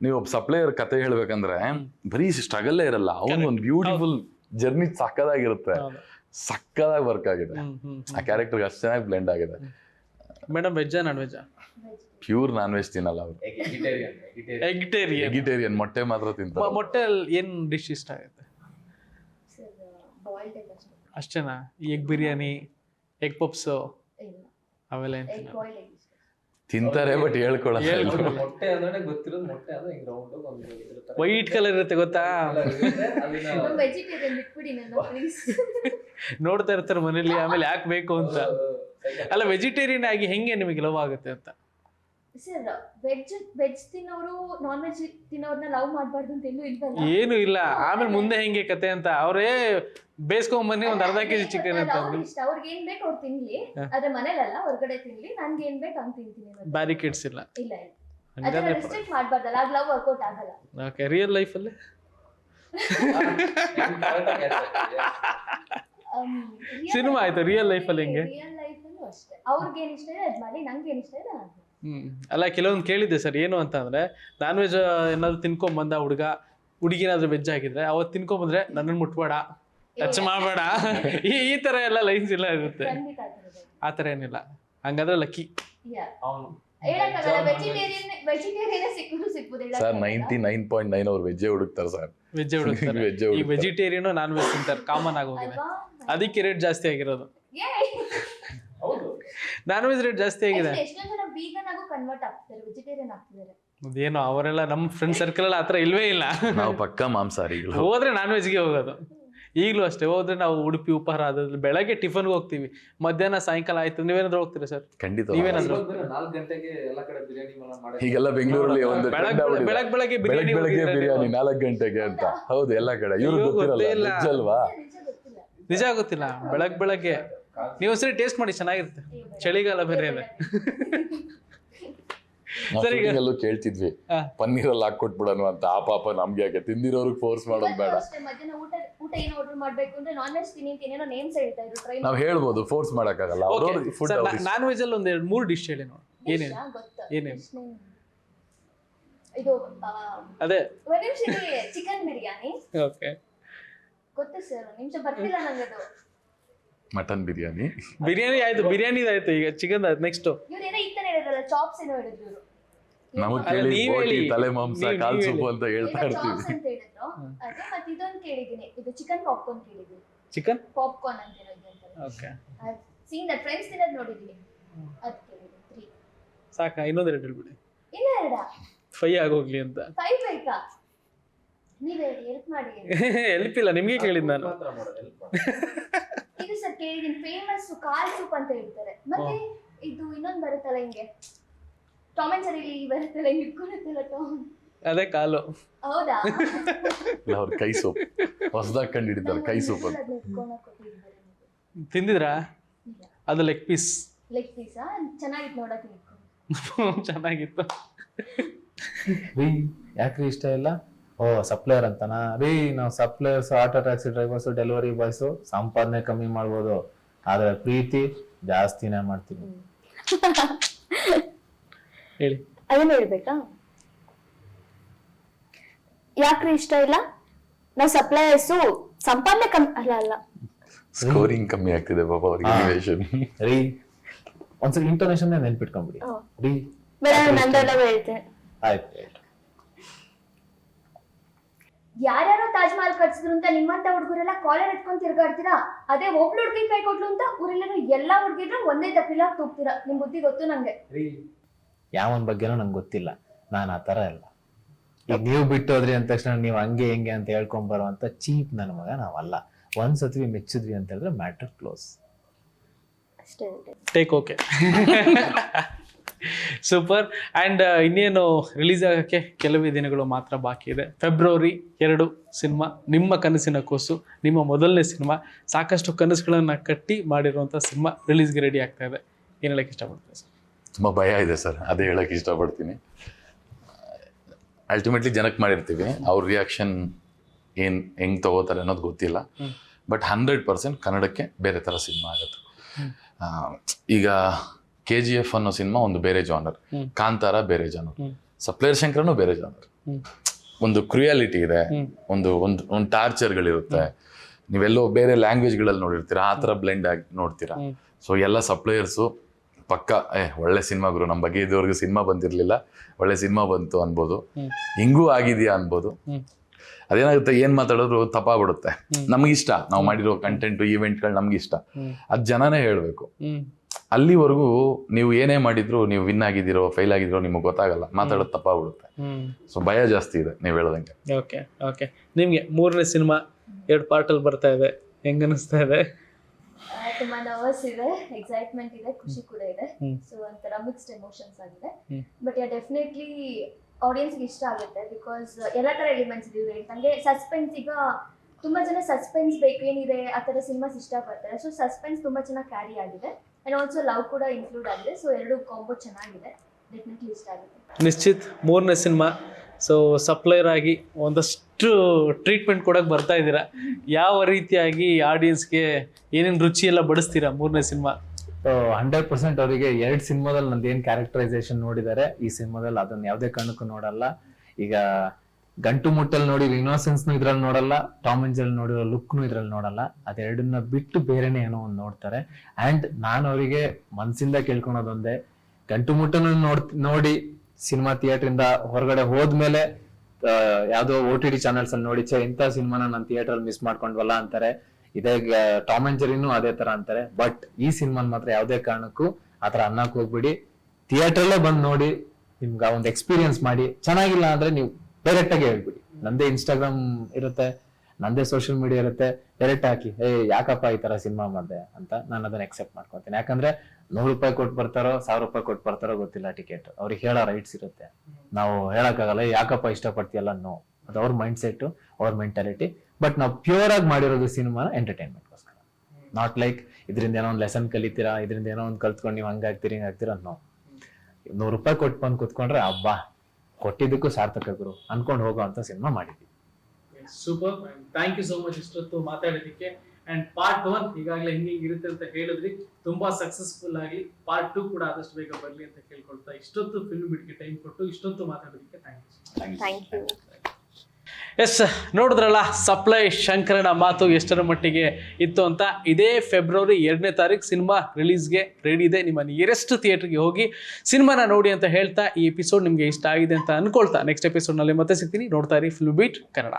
ನೀವು ಒಬ್ಬ ಸಪ್ಲೈಯರ್ ಕತೆ ಹೇಳ್ಬೇಕಂದ್ರೆ ಬರೀ ಸ್ಟ್ರಗಲ್ಲೇ ಇರಲ್ಲ ಅವನು ಒಂದು ಬ್ಯೂಟಿಫುಲ್ ಜರ್ನಿ ಸಕ್ಕದಾಗಿರುತ್ತೆ. ಸಕ್ಕದಾಗಿ ವರ್ಕ್ ಆಗಿದೆ ಆ ಕ್ಯಾರೆಕ್ಟರ್ ಅಷ್ಟು ಚೆನ್ನಾಗಿ ಬ್ಲೆಂಡ್ ಆಗಿದೆ ಮೇಡಮ್ ವೆಜ್ಜಾ ನಾನ್ ವೆಜ್ಜಾ ಪ್ಯೂರ್ ನಾನ್ ವೆಜ್ ತಿನ್ನಲ್ಲ ಅವರು ಎಗಿಟೇರಿಯನ್ ಮೊಟ್ಟೆ ಮಾತ್ರ ತಿಂತಾರೆ ಮೊಟ್ಟೆ ಏನ್ ಡಿಶ್ ಇಷ್ಟ ಆಗುತ್ತೆ ಅಷ್ಟೇ ಅಷ್ಟೇನಾ? ಎಗ್ ಬಿರಿಯಾನಿ ಎಗ್ ಪಪ್ಸ್ ಇಲ್ಲ. ಅವೆಲ್ಲ ಏನು ಎಗ್ ತಿನ್ನಲ್ಲ? ಬಾಯ್ಲ್ಡ್ ಎಗ್ ತಿಂತಾರೆ ಬಟ್ ಹೇಳ್ಕೊಳಲ್ಲ ಹೇಳ್ಕೊಳಲ್ಲ. ಮೊಟ್ಟೆ ಅಂದ್ರೆ ಗೊತ್ತಿರೋದು ಮೊಟ್ಟೆ ಅಂದ್ರೆ ಹಿಂಗ್ ರೌಂಡ್ ಒಂದು ಇದ್ರ ತರ. ವೈಟ್ ಕಲರ್ ಇರುತ್ತೆ ಗೊತ್ತಾ? ನಾನು ವೆಜಿಟೇರಿಯನ್ ಬಿಟ್ಬಿಡಿ ನನ್ನ ಪ್ಲೀಸ್ ನೋಡ್ತಾ ಇರ್ತಾರೆ ಮನೇಲಿ ಆಮೇಲೆ ಯಾಕೆ ಬೇಕು ಅಂತ. ಅಲ್ಲ ವೆಜಿಟೇರಿಯನ್ ಆಗಿ ಹೆಂಗೆ ನಿಮಗೆ ಲವ್ ಆಗುತ್ತೆ ಅಂತ? ಸರ್ ವೆಜ್ ವೆಜ್ ತಿನ್ನೋರು ನಾನ್ ವೆಜ್ ತಿನ್ನೋರ್ನ ಲವ್ ಮಾಡಬಾರ್ದು ಅಂತ ಎಲ್ಲೂ ಇಲ್ವಲ್ಲ? ಏನು ಇಲ್ಲ. ಆಮೇಲೆ ಮುಂದೆ ಹೆಂಗೆ ಕತೆ ಅಂತ ಅವರೇ ಬೇಯಿಸ್ಕೊಂಡ್ ಬನ್ನಿ ಒಂದ್ ಅರ್ಧ ಕೆಜಿ ಚಿಕನ್ ಅಂತ ಅವ್ರಿಗೆ ಇಷ್ಟ ಅವ್ರಿಗೆ ಏನ್ ಬೇಕು ಅವ್ರು ತಿನ್ಲಿ. ಆದ್ರೆ ಮನೇಲಲ್ಲ ಹೊರಗಡೆ ತಿನ್ಲಿ ನನ್ಗೆ ಏನ್ ಬೇಕು ಅಂತ ತಿಂತೀನಿ ಬಾರಿ ಬ್ಯಾರಿಕೇಡ್ಸ್ ಇಲ್ಲ. ಇಲ್ಲ ಇಲ್ಲ. ಅದನ್ನ ಹಂಗಾದ್ರೆ ರೆಸ್ಟ್ರಿಕ್ಟ್ ಮಾಡ್ಬಾರ್ದಲ್ಲ ಆಗ ಲವ್ ವರ್ಕೌಟ್ ಆಗಲ್ಲ. ಓಕೆ ರಿಯಲ್ ಲೈಫಲ್ಲಿ ಸಿನಿಮಾ ಆಯ್ತು ರಿಯಲ್ ಅಲ್ಲಿ ಹೆಂಗೆ? ರಿಯಲ್ ಲೈಫಲ್ಲೂ ಅಷ್ಟೇ. ಅವ್ರಿಗೆ ಏನ್ ಇಷ್ಟ ಇದೆ ಅದ್ ಮಾಡಿ ನಂಗೆ ಏನ್ ಇಷ್ಟ ಇದೆ ನಾನು ಅಲ್ಲ ಕೆಲವೊಂದು ಕೇಳಿದ್ದೆ ಸರ್ ಏನು ಅಂತ ಅಂದ್ರೆ ನಾನ್ ವೆಜ್ ಏನಾದ್ರು ತಿನ್ಕೊಂಡ್ ಬಂದ ಹುಡುಗ ಹುಡುಗಿ ಏನಾದ್ರು ವೆಜ್ ಆಗಿದ್ರೆ ಅವತ್ತು ತಿನ್ಕೊಂಡ್ ಬಂದ್ರೆ ನನ್ನನ್ನು ಮುಟ್ಬೇಡ ಟಚ್ ಮಾಡಬೇಡ. ಈ ಈ ತರ ಎಲ್ಲ ಲೈನ್ಸ್ ಎಲ್ಲ ಇರುತ್ತೆ. ಆ. ತರ ಏನಿಲ್ಲ. ಹಂಗಂದ್ರೆ ಲಕ್ಕಿ. ಅವನು sir. Ninety nine point nine ಅವ್ರು ವೆಜ್ಜೇ ಹುಡುಕ್ತಾರೆ ಸರ್ ವೆಜ್ ಹುಡುಕ್ತಾರೆ. ವೆಜ್ಜೇ ಈ ವೆಜಿಟೇರಿಯನ್ ನಾನ್ ವೆಜ್ ತಿಂತಾರೆ ಕಾಮನ್ ಆಗೋಗಿದೆ ಅದಕ್ಕೆ ರೇಟ್ ಜಾಸ್ತಿ ಆಗಿರೋದು. ನಾನ್ ವೆಜ್ ರೇಟ್ ಜಾಸ್ತಿ ಆಗಿದೆ. ವೀಗನ್ ಆಗು ಕನ್ವರ್ಟ್ ಆಗ್ತಿದ್ದಾರೆ ವೆಜಿಟೇರಿಯನ್ ಆಗ್ತಿದ್ದಾರೆ. ಅದೇನೋ ಅವರೆಲ್ಲ ನಮ್ಮ ಫ್ರೆಂಡ್ ಸರ್ಕಲ್ ಅಲ್ಲಿ ಆತರ ಇಲ್ವೇ ಇಲ್ಲ. ನಾವು ಪಕ್ಕ ಮಾಂಸಾಹಾರಿಗಳು. ಹೋದ್ರೆ ನಾನ್ ವೆಜ್ಗೆ ಹೋಗೋದು. ಈಗಲೂ ಅಷ್ಟೇ ಹೋದ್ರೆ ನಾವು ಉಡುಪಿ ಉಪಹಾರ ಅದ್ರಲ್ಲಿ ಬೆಳಗ್ಗೆ ಟಿಫನ್ಗೆ ಹೋಗ್ತೀವಿ. ಮಧ್ಯಾಹ್ನ ಸಾಯಂಕಾಲ ಆಯ್ತು ನೀವೇನಾದ್ರೂ ಹೋಗ್ತೀರಾ ಸರ್? ಖಂಡಿತ ನೀವೇನಾದ್ರೂ ನಾಲ್ಕು ಗಂಟೆಗೆ ಎಲ್ಲ ಕಡೆ ಬಿರಿಯಾನಿ ಈಗೆಲ್ಲ ಬೆಂಗಳೂರಲ್ಲಿ ಒಂದು ಬೆಳಗ್ ಬೆಳಗ್ ಬೆಳಗ್ಗೆ ಬೆಳಗ್ಗೆ ಬಿರಿಯಾನಿ ಬೆಳಗ್ಗೆ ಹೋಗಿದ್ರೆ ಬಿರಿಯಾನಿ ನಾಲ್ಕು ಗಂಟೆಗೆ ಅಂತ. ಹೌದು ಎಲ್ಲ ಕಡೆ. ಇವ್ರು ಅಯ್ಯೋ, ಗೊತ್ತಿರಲ್ಲ ಗೊತ್ತೇ ಇಲ್ಲ. ವೆಜ್ ಅಲ್ವಾ? ನಿಜ ಗೊತ್ತಿಲ್ಲ. ನಿಜ ಗೊತ್ತಿಲ್ಲ. ಬೆಳಗ್ ಬೆಳಗ್ಗೆ ನೀವು ಸರಿ ಟೇಸ್ಟ್ ಮಾಡಿ ಚೆನ್ನಾಗಿರುತ್ತೆ. ಚಳಿಗಾಲ ಬೇರೆ ಇದೆ. ಅಲ್ಲೂ ಕೇಳ್ತಿದ್ವಿ. ಪನ್ನೀರಲ್ಲಿ ಹಾಕೊಟ್ಬಿಡೋಣ ಅಂತ. ಆ ಪಾಪ ನಮ್ಗೆ ಯಾಕೆ ತಿಂದಿರೋರಿಗೆ ಫೋರ್ಸ್ ಮಾಡೋದು ಬೇಡ. ನಾವು ಅಷ್ಟೇ ಮಧ್ಯಾಹ್ನ ಊಟ ಊಟ ಏನು ಆರ್ಡರ್ ಮಾಡ್ಬೇಕು ಅಂದ್ರೆ ನಾನ್ ವೆಜ್ ತಿನ್ನಿ ಅಂತ ಏನೇನೋ ನೇಮ್ಸ್ ಹೇಳ್ತಾ ಇದ್ರು ಟ್ರೈ ನಾವ್ ಹೇಳ್ಬೋದು ಫೋರ್ಸ್ ಮಾಡಕ್ಕಾಗಲ್ಲ. ನಾನ್ ವೆಜ್ ಅಲ್ಲಿ ಒಂದ್ ಎರಡು ಮೂರು ಡಿಶ್ ಹೇಳಿ ನೋಡಿ. ಏನೇನು? ಏನೇನು? ಇದು ಅದೇ. ಚಿಕನ್ ಬಿರಿಯಾನಿ. ಓಕೆ ಗೊತ್ತು ಸರ್ ನಿಮಿಷ ಬರ್ತಿಲ್ಲ ನಂಗೆ ಅದು ಮಟನ್ ಬಿರಿಯಾನಿ. ಬಿರಿಯಾನಿ ಆಯ್ತು ಬಿರಿಯಾನಿ ಆಯ್ತು ಈಗ ಚಿಕನ್ ಆಯ್ತು ನೆಕ್ಸ್ಟ್ ನಾವು ಏನೋ ಈ ತರ ಹೇಳಿದ್ರಲ್ಲ ಚಾಪ್ಸ್ ಏನೋ ಹೇಳಿದ್ರು ಇವ್ರು. ನಮಗ್ ಕೇಳಿ ನೀವ್ ಬೋಟಿ ಹೇಳಿ. ತಲೆ ಮಾಂಸ ನೀವ್- ಕಾಲ್ ನೀವ್ ಸೂಪು ಹೇಳಿ. ಅಂತ ಹೇಳ್ತಾ ಇರ್ತೀವಿ. ಚಾಪ್ಸ್ ಅಂತ ಹೇಳಿದ್ರು. ಅದೇ ಮತ್ತೆ ಇದೊಂದು ಕೇಳಿದೀನಿ ಇದು ಚಿಕನ್ ಪಾಪ್ಕಾರ್ನ್ ಚಿಕನ್ ಪಾಪ್ಕಾರ್ನ್ ಅಂತ ಓಕೆ ಸೀನ್ ದಟ್ ಫ್ರೆಂಡ್ಸ್ ತಿನ್ನೋದು ಅದ್ ತ್ರೀ ಸಾಕಾ? ಇನ್ನೊಂದೆರಡು ಹೇಳ್ಬಿಡಿ. ಇಲ್ಲ ಎರಡ? ಫೈ ಆಗೋಗ್ಲಿ ಅಂತ. ಫೈವ್ ಬೇಕಾ? ನೀವೇ ಹೆಲ್ಪ್ ಮಾಡಿ ಹೆಲ್ಪ್ *laughs* ಇಲ್ಲ ನಿಮ್ಗೆ ಕೇಳಿದ್ ನಾನು. *laughs* ಇದು ಸರ್ ಕೇಳಿದೀನಿ ಫೇಮಸ್ ಕಾಲ್ ಸೂಪ್ ಅಂತ ಹೇಳ್ತಾರೆ. ಮತ್ತೆ ಇದು ಇನ್ನೊಂದು ಬರುತ್ತಲ್ಲ ಹಿಂಗೆ? ಟಾಮ್ ಅಂಡ್ ಇಲ್ಲಿ ಬರುತ್ತಲ್ಲ ಹಿಂಗೆ ಇಟ್ಕೊಂಡಿರ್ತಲ್ಲ ಟಾಮ್ ಅದೇ ಕಾಲು. ಹೌದಾ? ಇಲ್ಲ ಅವ್ರ ಕೈ ಸೂಪ್. ಹೊಸದಾಗಿ ಕಂಡು ಹಿಡಿತಾರೆ ಕೈ ಸೂಪ್ ಅಂತ. ತಿಂದಿದ್ರಾ? ಅದು ಲೆಗ್ ಪೀಸ್ ಲೆಗ್ ಪೀಸಾ ಚೆನ್ನಾಗಿತ್ತು ನೋಡಕ್ಕೆ. *laughs* ಚೆನ್ನಾಗಿತ್ತು. ರೀ ಯಾಕ್ರಿ ಇಷ್ಟ ಇಲ್ಲ? ಓ ಸಪ್ಲೈಯರ್ ಅಂತನಾ? ರೀ ನಾವು suppliers auto taxi drivers delivery boys ಸಂಪಾದನೆ ಕಮ್ಮಿ ಮಾಡ್ಬೋದು. ಆದ್ರೆ ಪ್ರೀತಿ ಜಾಸ್ತಿನೇ ಮಾಡ್ತೀನಿ. ಹೇಳಿ. ಅದನ್ನ ಹೇಳ್ಬೇಕಾ? ಯಾಕ್ರಿ ಇಷ್ಟ ಇಲ್ಲ? ನಾವು ಸಪ್ಲೈಯರ್ಸು ಸಂಪಾದನೆ ಕಮ್ಮಿ ಅಲ್ಲ ಅಲ್ಲ. ಸ್ಕೋರಿಂಗ್ ಕಮ್ಮಿ ಆಗ್ತಿದೆ ಬಾಬಾ ಅವ್ರಿಗೆ. ರೀ ಒಂದ್ಸಲ ಇಂಟರ್ನೇಷನ್ ನೆನ್ಪಿಟ್ಕೊಂಡ್ಬಿಡಿ. ರೀ ಬೇಡ ನಂದೆಲ್ಲ ಹೇಳ್ತೇನೆ. ಆಯ್ತು. ಯಾರ್ಯಾರೋ ತಾಜ್ ಮಹಲ್ ಕಟ್ಸಿದ್ರು ಅಂತ ನಿಮ್ಮಂತ ಹುಡುಗರೆಲ್ಲ ಕಾಲರ್ ಎತ್ಕೊಂಡ್ ತಿರ್ಗಾಡ್ತೀರಾ ಅದೇ ಒಬ್ಳು ಹುಡುಗಿ ಕೈ ಕೊಟ್ಲು ಅಂತ ಊರೆಲ್ಲರೂ ಎಲ್ಲಾ ಹುಡುಗಿದ್ರು ಒಂದೇ ತಪ್ಪಿಲ್ಲ ತೂಗ್ತೀರಾ? ನಿಮ್ ಬುದ್ಧಿ ಗೊತ್ತು ನಂಗೆ. ಯಾವನ್ ಬಗ್ಗೆನೂ ನಂಗೆ ಗೊತ್ತಿಲ್ಲ. ನಾನು ಆ ಥರ ಇಲ್ಲ ಈಗ ನೀವು ಬಿಟ್ಟು ಹೋದ್ರಿ ಅಂದ ತಕ್ಷಣ ನೀವು ಹಂಗೆ ಹೆಂಗೆ ಅಂತ ಹೇಳ್ಕೊಂಡ್ ಬರುವಂತ ಚೀಪ್ ನನ್ನ ಮಗ ನಾವಲ್ಲ. ಒಂದ್ಸತಿ ಮೆಚ್ಚಿದ್ವಿ ಅಂತ ಹೇಳಿದ್ರೆ ಮ್ಯಾಟರ್ ಕ್ಲೋಸ್. ಅಷ್ಟೇ ಟೇಕ್ ಓಕೆ *laughs* ಸೂಪರ್ ಆ್ಯಂಡ್ ಇನ್ನೇನು ರಿಲೀಸ್ ಆಗೋಕ್ಕೆ ಕೆಲವೇ ದಿನಗಳು ಮಾತ್ರ ಬಾಕಿ ಇದೆ. ಫೆಬ್ರವರಿ ಎರಡು ಸಿನಿಮಾ ನಿಮ್ಮ ಕನಸಿನ ಕೂಸು ನಿಮ್ಮ ಮೊದಲನೇ ಸಿನಿಮಾ ಸಾಕಷ್ಟು ಕನಸುಗಳನ್ನು ಕಟ್ಟಿ ಮಾಡಿರುವಂಥ ಸಿನಿಮಾ ರಿಲೀಸ್ಗೆ ರೆಡಿ ಆಗ್ತಾ ಇದೆ. ಏನು ಹೇಳೋಕ್ಕೆ ಇಷ್ಟಪಡ್ತೀನಿ ಸರ್? ತುಂಬ ಭಯ ಇದೆ ಸರ್. ಅದೇ ಹೇಳೋಕ್ಕೆ ಇಷ್ಟಪಡ್ತೀನಿ. ಅಲ್ಟಿಮೇಟ್ಲಿ ಜನಕ್ಕೆ ಮಾಡಿರ್ತೀವಿ. ಅವ್ರ ರಿಯಾಕ್ಷನ್ ಏನು ಹೆಂಗ್ ತಗೋತಾರೆ ಅನ್ನೋದು ಗೊತ್ತಿಲ್ಲ. ಬಟ್ ಹಂಡ್ರೆಡ್ ಪರ್ಸೆಂಟ್ ಕನ್ನಡಕ್ಕೆ ಬೇರೆ ಥರ ಸಿನಿಮಾ ಆಗುತ್ತೆ. ಈಗ ಕೆ ಜಿ ಎಫ್ ಅನ್ನೋ ಸಿನಿಮಾ ಒಂದು ಬೇರೆ ಜಾನರ್ ಕಾಂತಾರ ಬೇರೆ ಜಾನರ್. ಸಪ್ಲೇರ್ ಶಂಕರನು ಬೇರೆ ಜಾನರ್ ಒಂದು ಕ್ರಿಯಾಲಿಟಿ ಇದೆ. ಒಂದು ಒಂದು ಒಂದು ಟಾರ್ಚರ್ಗಳಿರುತ್ತೆ ನೀವೆಲ್ಲೋ ಬೇರೆ ಲ್ಯಾಂಗ್ವೇಜ್ಗಳಲ್ಲಿ ನೋಡಿರ್ತೀರಾ ಆ ಥರ ಬ್ಲೆಂಡ್ ಆಗಿ ನೋಡ್ತೀರಾ. ಸೊ ಎಲ್ಲ ಸಪ್ಲೇಯರ್ಸು ಪಕ್ಕ ಏ ಒಳ್ಳೆ ಸಿನಿಮಾ ಗುರು ನಮ್ಮ ಬಗ್ಗೆ ಇದುವರೆಗೂ ಸಿನಿಮಾ ಬಂದಿರಲಿಲ್ಲ ಒಳ್ಳೆ ಸಿನಿಮಾ ಬಂತು ಅನ್ಬೋದು. ಹಿಂಗೂ ಆಗಿದೆಯಾ ಅನ್ಬೋದು. ಅದೇನಾಗುತ್ತೆ ಏನ್ ಮಾತಾಡಿದ್ರು ತಪ್ಪಾಗ್ಬಿಡುತ್ತೆ. ನಮಗಿಷ್ಟ. ನಾವು ಮಾಡಿರೋ ಕಂಟೆಂಟ್ ಈವೆಂಟ್ಗಳು ನಮ್ಗಿಷ್ಟ. ಇಷ್ಟ ಅದ್ ಜನನೇ ಹೇಳ್ಬೇಕು. ಅಲ್ಲಿವರೆಗೂ ನೀವು ಏನೇ ಮಾಡಿದ್ರು ನೀವು ವಿನ್ ಆಗಿದ್ದೀರೋ ಫೈಲ್ ಆಗಿದ್ದೀರೋ ನಿಮಗೆ ಗೊತ್ತಾಗಲ್ಲ. ಮಾತಾಡೋದು ತಪ್ಪಾಗ್ಬಿಡುತ್ತೆ. ಬಿಡುತ್ತೆ ಸೊ ಭಯ ಜಾಸ್ತಿ ಇದೆ ನೀವು ಹೇಳ್ದಂಗೆ. ಓಕೆ ಓಕೆ ನಿಮಗೆ ಮೂರನೇ ಸಿನಿಮಾ ಎರಡು ಪಾರ್ಟಲ್ಲಿ ಬರ್ತಾ ಇದೆ. ಹೆಂಗ ಅನಿಸ್ತಾ ಇದೆ? ತುಂಬಾ ನರ್ವಸ್ ಇದೆ ಎಕ್ಸೈಟ್ಮೆಂಟ್ ಇದೆ ಖುಷಿ ಕೂಡ ಇದೆ. ಸೊ ಒಂಥರ ಮಿಕ್ಸ್ಡ್ ಎಮೋಷನ್ಸ್ ಆಗಿದೆ. ಬಟ್ ಯಾ ಡೆಫಿನೆಟ್ಲಿ ಆಡಿಯನ್ಸ್ಗೆ ಇಷ್ಟ ಆಗುತ್ತೆ ಬಿಕಾಸ್ ಎಲ್ಲ ಥರ ಎಲಿಮೆಂಟ್ಸ್ ಇದೆ ಹೇಳ್ದಂಗೆ ಸಸ್ಪೆನ್ಸ್ ಈಗ ತುಂಬಾ ಜನ ಸಸ್ಪೆನ್ಸ್ ಬೇಕು ಏನಿದೆ ಆ ಥರ ಸಿನಿಮಾಸ್ ಇಷ್ಟಪಡ್ತಾರೆ. ಸೊ ಸಸ್ಪೆನ್ಸ್ ತುಂಬಾ ಚೆನ್ನಾಗಿ ಕ್ಯಾರಿ ಆಗಿದೆ. ಅಂಡ್ ಆಲ್ಸೋ ಲವ್ ಕೂಡ ಇನ್ಕ್ಲೂಡ್ ಆಗಿದೆ ಸೊ ಎರಡು ಕಾಂಬೋ ಚೆನ್ನಾಗಿದೆ. ಡೆಫಿನೆಟ್ಲಿ ಇಷ್ಟ ಆಗುತ್ತೆ. ನಿಶ್ಚಿತ್ ಮೂರನೇ ಸಿನಿಮಾ ಸೊ ಸಪ್ಲೈರ್ ಆಗಿ ಒಂದಷ್ಟು ಟ್ರೀಟ್ಮೆಂಟ್ ಕೊಡಕ್ಕೆ ಬರ್ತಾ ಇದ್ದೀರಾ? ಯಾವ ರೀತಿಯಾಗಿ ಆಡಿಯನ್ಸ್ಗೆ ಏನೇನು ರುಚಿ ಎಲ್ಲ ಬಡಿಸ್ತೀರಾ ಮೂರನೇ ಸಿನಿಮಾ ಸೊ ಹಂಡ್ರೆಡ್ ಪರ್ಸೆಂಟ್ ಅವರಿಗೆ ಎರಡು ಸಿನಿಮಾದಲ್ಲಿ ನಂದು ಏನು ಕ್ಯಾರೆಕ್ಟರೈಸೇಷನ್ ನೋಡಿದ್ದಾರೆ ಈ ಸಿನಿಮಾದಲ್ಲಿ ಅದನ್ನು ಯಾವುದೇ ಕಾರಣಕ್ಕೂ ನೋಡಲ್ಲ. ಈಗ ಗಂಟು ಮುಟ್ಟಲ್ ನೋಡಿರೋ ಇನ್ನೋಸೆನ್ಸ್ನು ಇದ್ರಲ್ಲಿ ನೋಡಲ್ಲ ಟಾಮ್ ಅಂಡ್ ಜೆಲ್ ನೋಡಿರೋ ಲುಕ್ನು ಇದ್ರಲ್ಲಿ ನೋಡಲ್ಲ. ಅದೆರಡನ್ನ ಬಿಟ್ಟು ಬೇರೆನೆ ಏನೋ ಒಂದು ನೋಡ್ತಾರೆ. ಅಂಡ್ ನಾನು ಅವರಿಗೆ ಮನ್ಸಿಂದ ಕೇಳ್ಕೊಳೋದೊಂದೇ, ಗಂಟು ಮುಟ್ಟನ್ನು ನೋಡ್, ನೋಡಿ ಸಿನಿಮಾ ಥಿಯೇಟರ್ ಇಂದ ಹೊರಗಡೆ ಹೋದ್ಮೇಲೆ ಯಾವ್ದೋ ಓ ಟಿ ಡಿ ಚಾನೆಲ್ಸ್ ಅಲ್ಲಿ ನೋಡಿ, ಛೆ, ಇಂಥ ಸಿನಿಮಾನ ನಾನು ಥಿಯೇಟರ್ ಅಲ್ಲಿ ಮಿಸ್ ಮಾಡ್ಕೊಂಡ್ವಲ್ಲ ಅಂತಾರೆ. ಇದೇ ಟಾಮ್ ಅಂಡ್ ಜೆರಿನೂ ಅದೇ ತರ ಅಂತಾರೆ. ಬಟ್ ಈ ಸಿನಿಮಾನ ಮಾತ್ರ ಯಾವುದೇ ಕಾರಣಕ್ಕೂ ಆತರ ಅನ್ನಕ್ ಹೋಗ್ಬಿಡಿ. ಥಿಯೇಟರ್ಲೇ ಬಂದು ನೋಡಿ, ನಿಮ್ಗೆ ಒಂದು ಎಕ್ಸ್ಪೀರಿಯನ್ಸ್ ಮಾಡಿ. ಚೆನ್ನಾಗಿಲ್ಲ ಅಂದ್ರೆ ನೀವು ಡೈರೆಕ್ಟ್ ಆಗಿ ಹೇಳ್ಬಿಡಿ. ನಂದೇ ಇನ್ಸ್ಟಾಗ್ರಾಮ್ ಇರುತ್ತೆ ನಂದೇ ಸೋಷಿಯಲ್ ಮೀಡಿಯಾ ಇರುತ್ತೆ. ಡೈರೆಕ್ಟ್ ಹಾಕಿ ಏ ಯಾಕಪ್ಪ ಈ ತರ ಸಿನಿಮಾ ಮಾಡಿದೆ? ಅಂತ ನಾನು ಅದನ್ನ ಎಕ್ಸೆಪ್ಟ್ ಮಾಡ್ಕೊತೀನಿ ಯಾಕಂದ್ರೆ ನೂರು ರೂಪಾಯಿ ಕೊಟ್ಟು ಬರ್ತಾರೋ ಸಾವಿರ ರೂಪಾಯಿ ಕೊಟ್ಟು ಬರ್ತಾರೋ ಗೊತ್ತಿಲ್ಲ ಟಿಕೆಟ್ ಅವ್ರಿಗೆ ಹೇಳೋ ರೈಟ್ಸ್ ಇರುತ್ತೆ. ನಾವು ಹೇಳಕ್ಕಾಗಲ್ಲ "ಏ, ಯಾಕಪ್ಪ ಇಷ್ಟಪಡ್ತೀಯಲ್ಲ? ನೋ ಅದು ಅವ್ರ ಮೈಂಡ್ ಸೆಟ್ ಅವ್ರ ಮೆಂಟಾಲಿಟಿ ಬಟ್ ನಾವು ಪ್ಯೂರ್ ಆಗಿ ಮಾಡಿರೋದು ಸಿನಿಮಾನ ಎಂಟರ್ಟೈನ್ಮೆಂಟ್ಗೋಸ್ಕರ ನಾಟ್ ಲೈಕ್ ಇದರಿಂದ ಏನೋ ಒಂದು ಲೆಸನ್ ಕಲಿತೀರಾ? ಇದರಿಂದ ಏನೋ ಒಂದು ಕಲ್ತ್ಕೊಂಡು ನೀವು ಹಂಗಾಗ್ತೀರಿ ಹಿಂಗಾಗ್ತೀರಾ ನೋ ನೂರು ರೂಪಾಯಿ ಕೊಟ್ಟು ಬಂದು ಕುತ್ಕೊಂಡ್ರೆ ಅಬ್ಬಾ ಕೊಟ್ಟಿದ್ದಕ್ಕೂ ಸಾರ್ಥಕ ಗುರು ಅನ್ಕೊಂಡು ಹೋಗೋ ಅಂತ ಸಿನಿಮಾ ಮಾಡಿದ್ವಿ super thank you so much ಇಷ್ಟೊತ್ತು ಮಾತಾಡೋದಕ್ಕೆ ಅಂಡ್ ಪಾರ್ಟ್ ಒನ್ ಈಗಾಗಲೇ ಹಿಂಗೆ ಇರುತ್ತೆ ಅಂತ ಹೇಳಿದ್ರಿ. ತುಂಬಾ ಸಕ್ಸಸ್ಫುಲ್ ಆಗಿ ಪಾರ್ಟ್ ಟು ಕೂಡ ಆದಷ್ಟು ಬೇಗ ಬರಲಿ ಅಂತ ಕೇಳ್ಕೊಳ್ತಾ ಇಷ್ಟೊತ್ತು ಫಿಲ್ಮ್ ಬಿಟ್ಗೆ ಟೈಮ್ ಕೊಟ್ಟು ಇಷ್ಟೊತ್ತು ಮಾತಾಡೋದಕ್ಕೆ thank you thank you yes, ನೋಡಿದ್ರಲ್ಲ, ಸಪ್ಲೈ ಶಂಕರನ ಮಾತು ಎಷ್ಟರ ಮಟ್ಟಿಗೆ ಇತ್ತು ಅಂತ? ಇದೇ ಫೆಬ್ರವರಿ ಎರಡನೇ ತಾರೀಕು ಸಿನಿಮಾ ರಿಲೀಸ್ಗೆ ರೆಡಿ ಇದೆ. ನಿಮ್ಮ ನಿಯರೆಸ್ಟ್ ಥಿಯೇಟ್ರಿಗೆ ಹೋಗಿ ಸಿನಿಮಾನ ನೋಡಿ ಅಂತ ಹೇಳ್ತಾ ಈ ಎಪಿಸೋಡ್ ನಿಮಗೆ ಇಷ್ಟ ಆಗಿದೆ ಅಂತ ಅನ್ಕೊಳ್ತಾ. ನೆಕ್ಸ್ಟ್ ಎಪಿಸೋಡ್ನಲ್ಲಿ ಮತ್ತೆ ಸಿಗ್ತೀನಿ. ನೋಡ್ತಾ ಇರಿ ಫಿಲ್ಮ್ ಬೀಟ್ ಕನ್ನಡ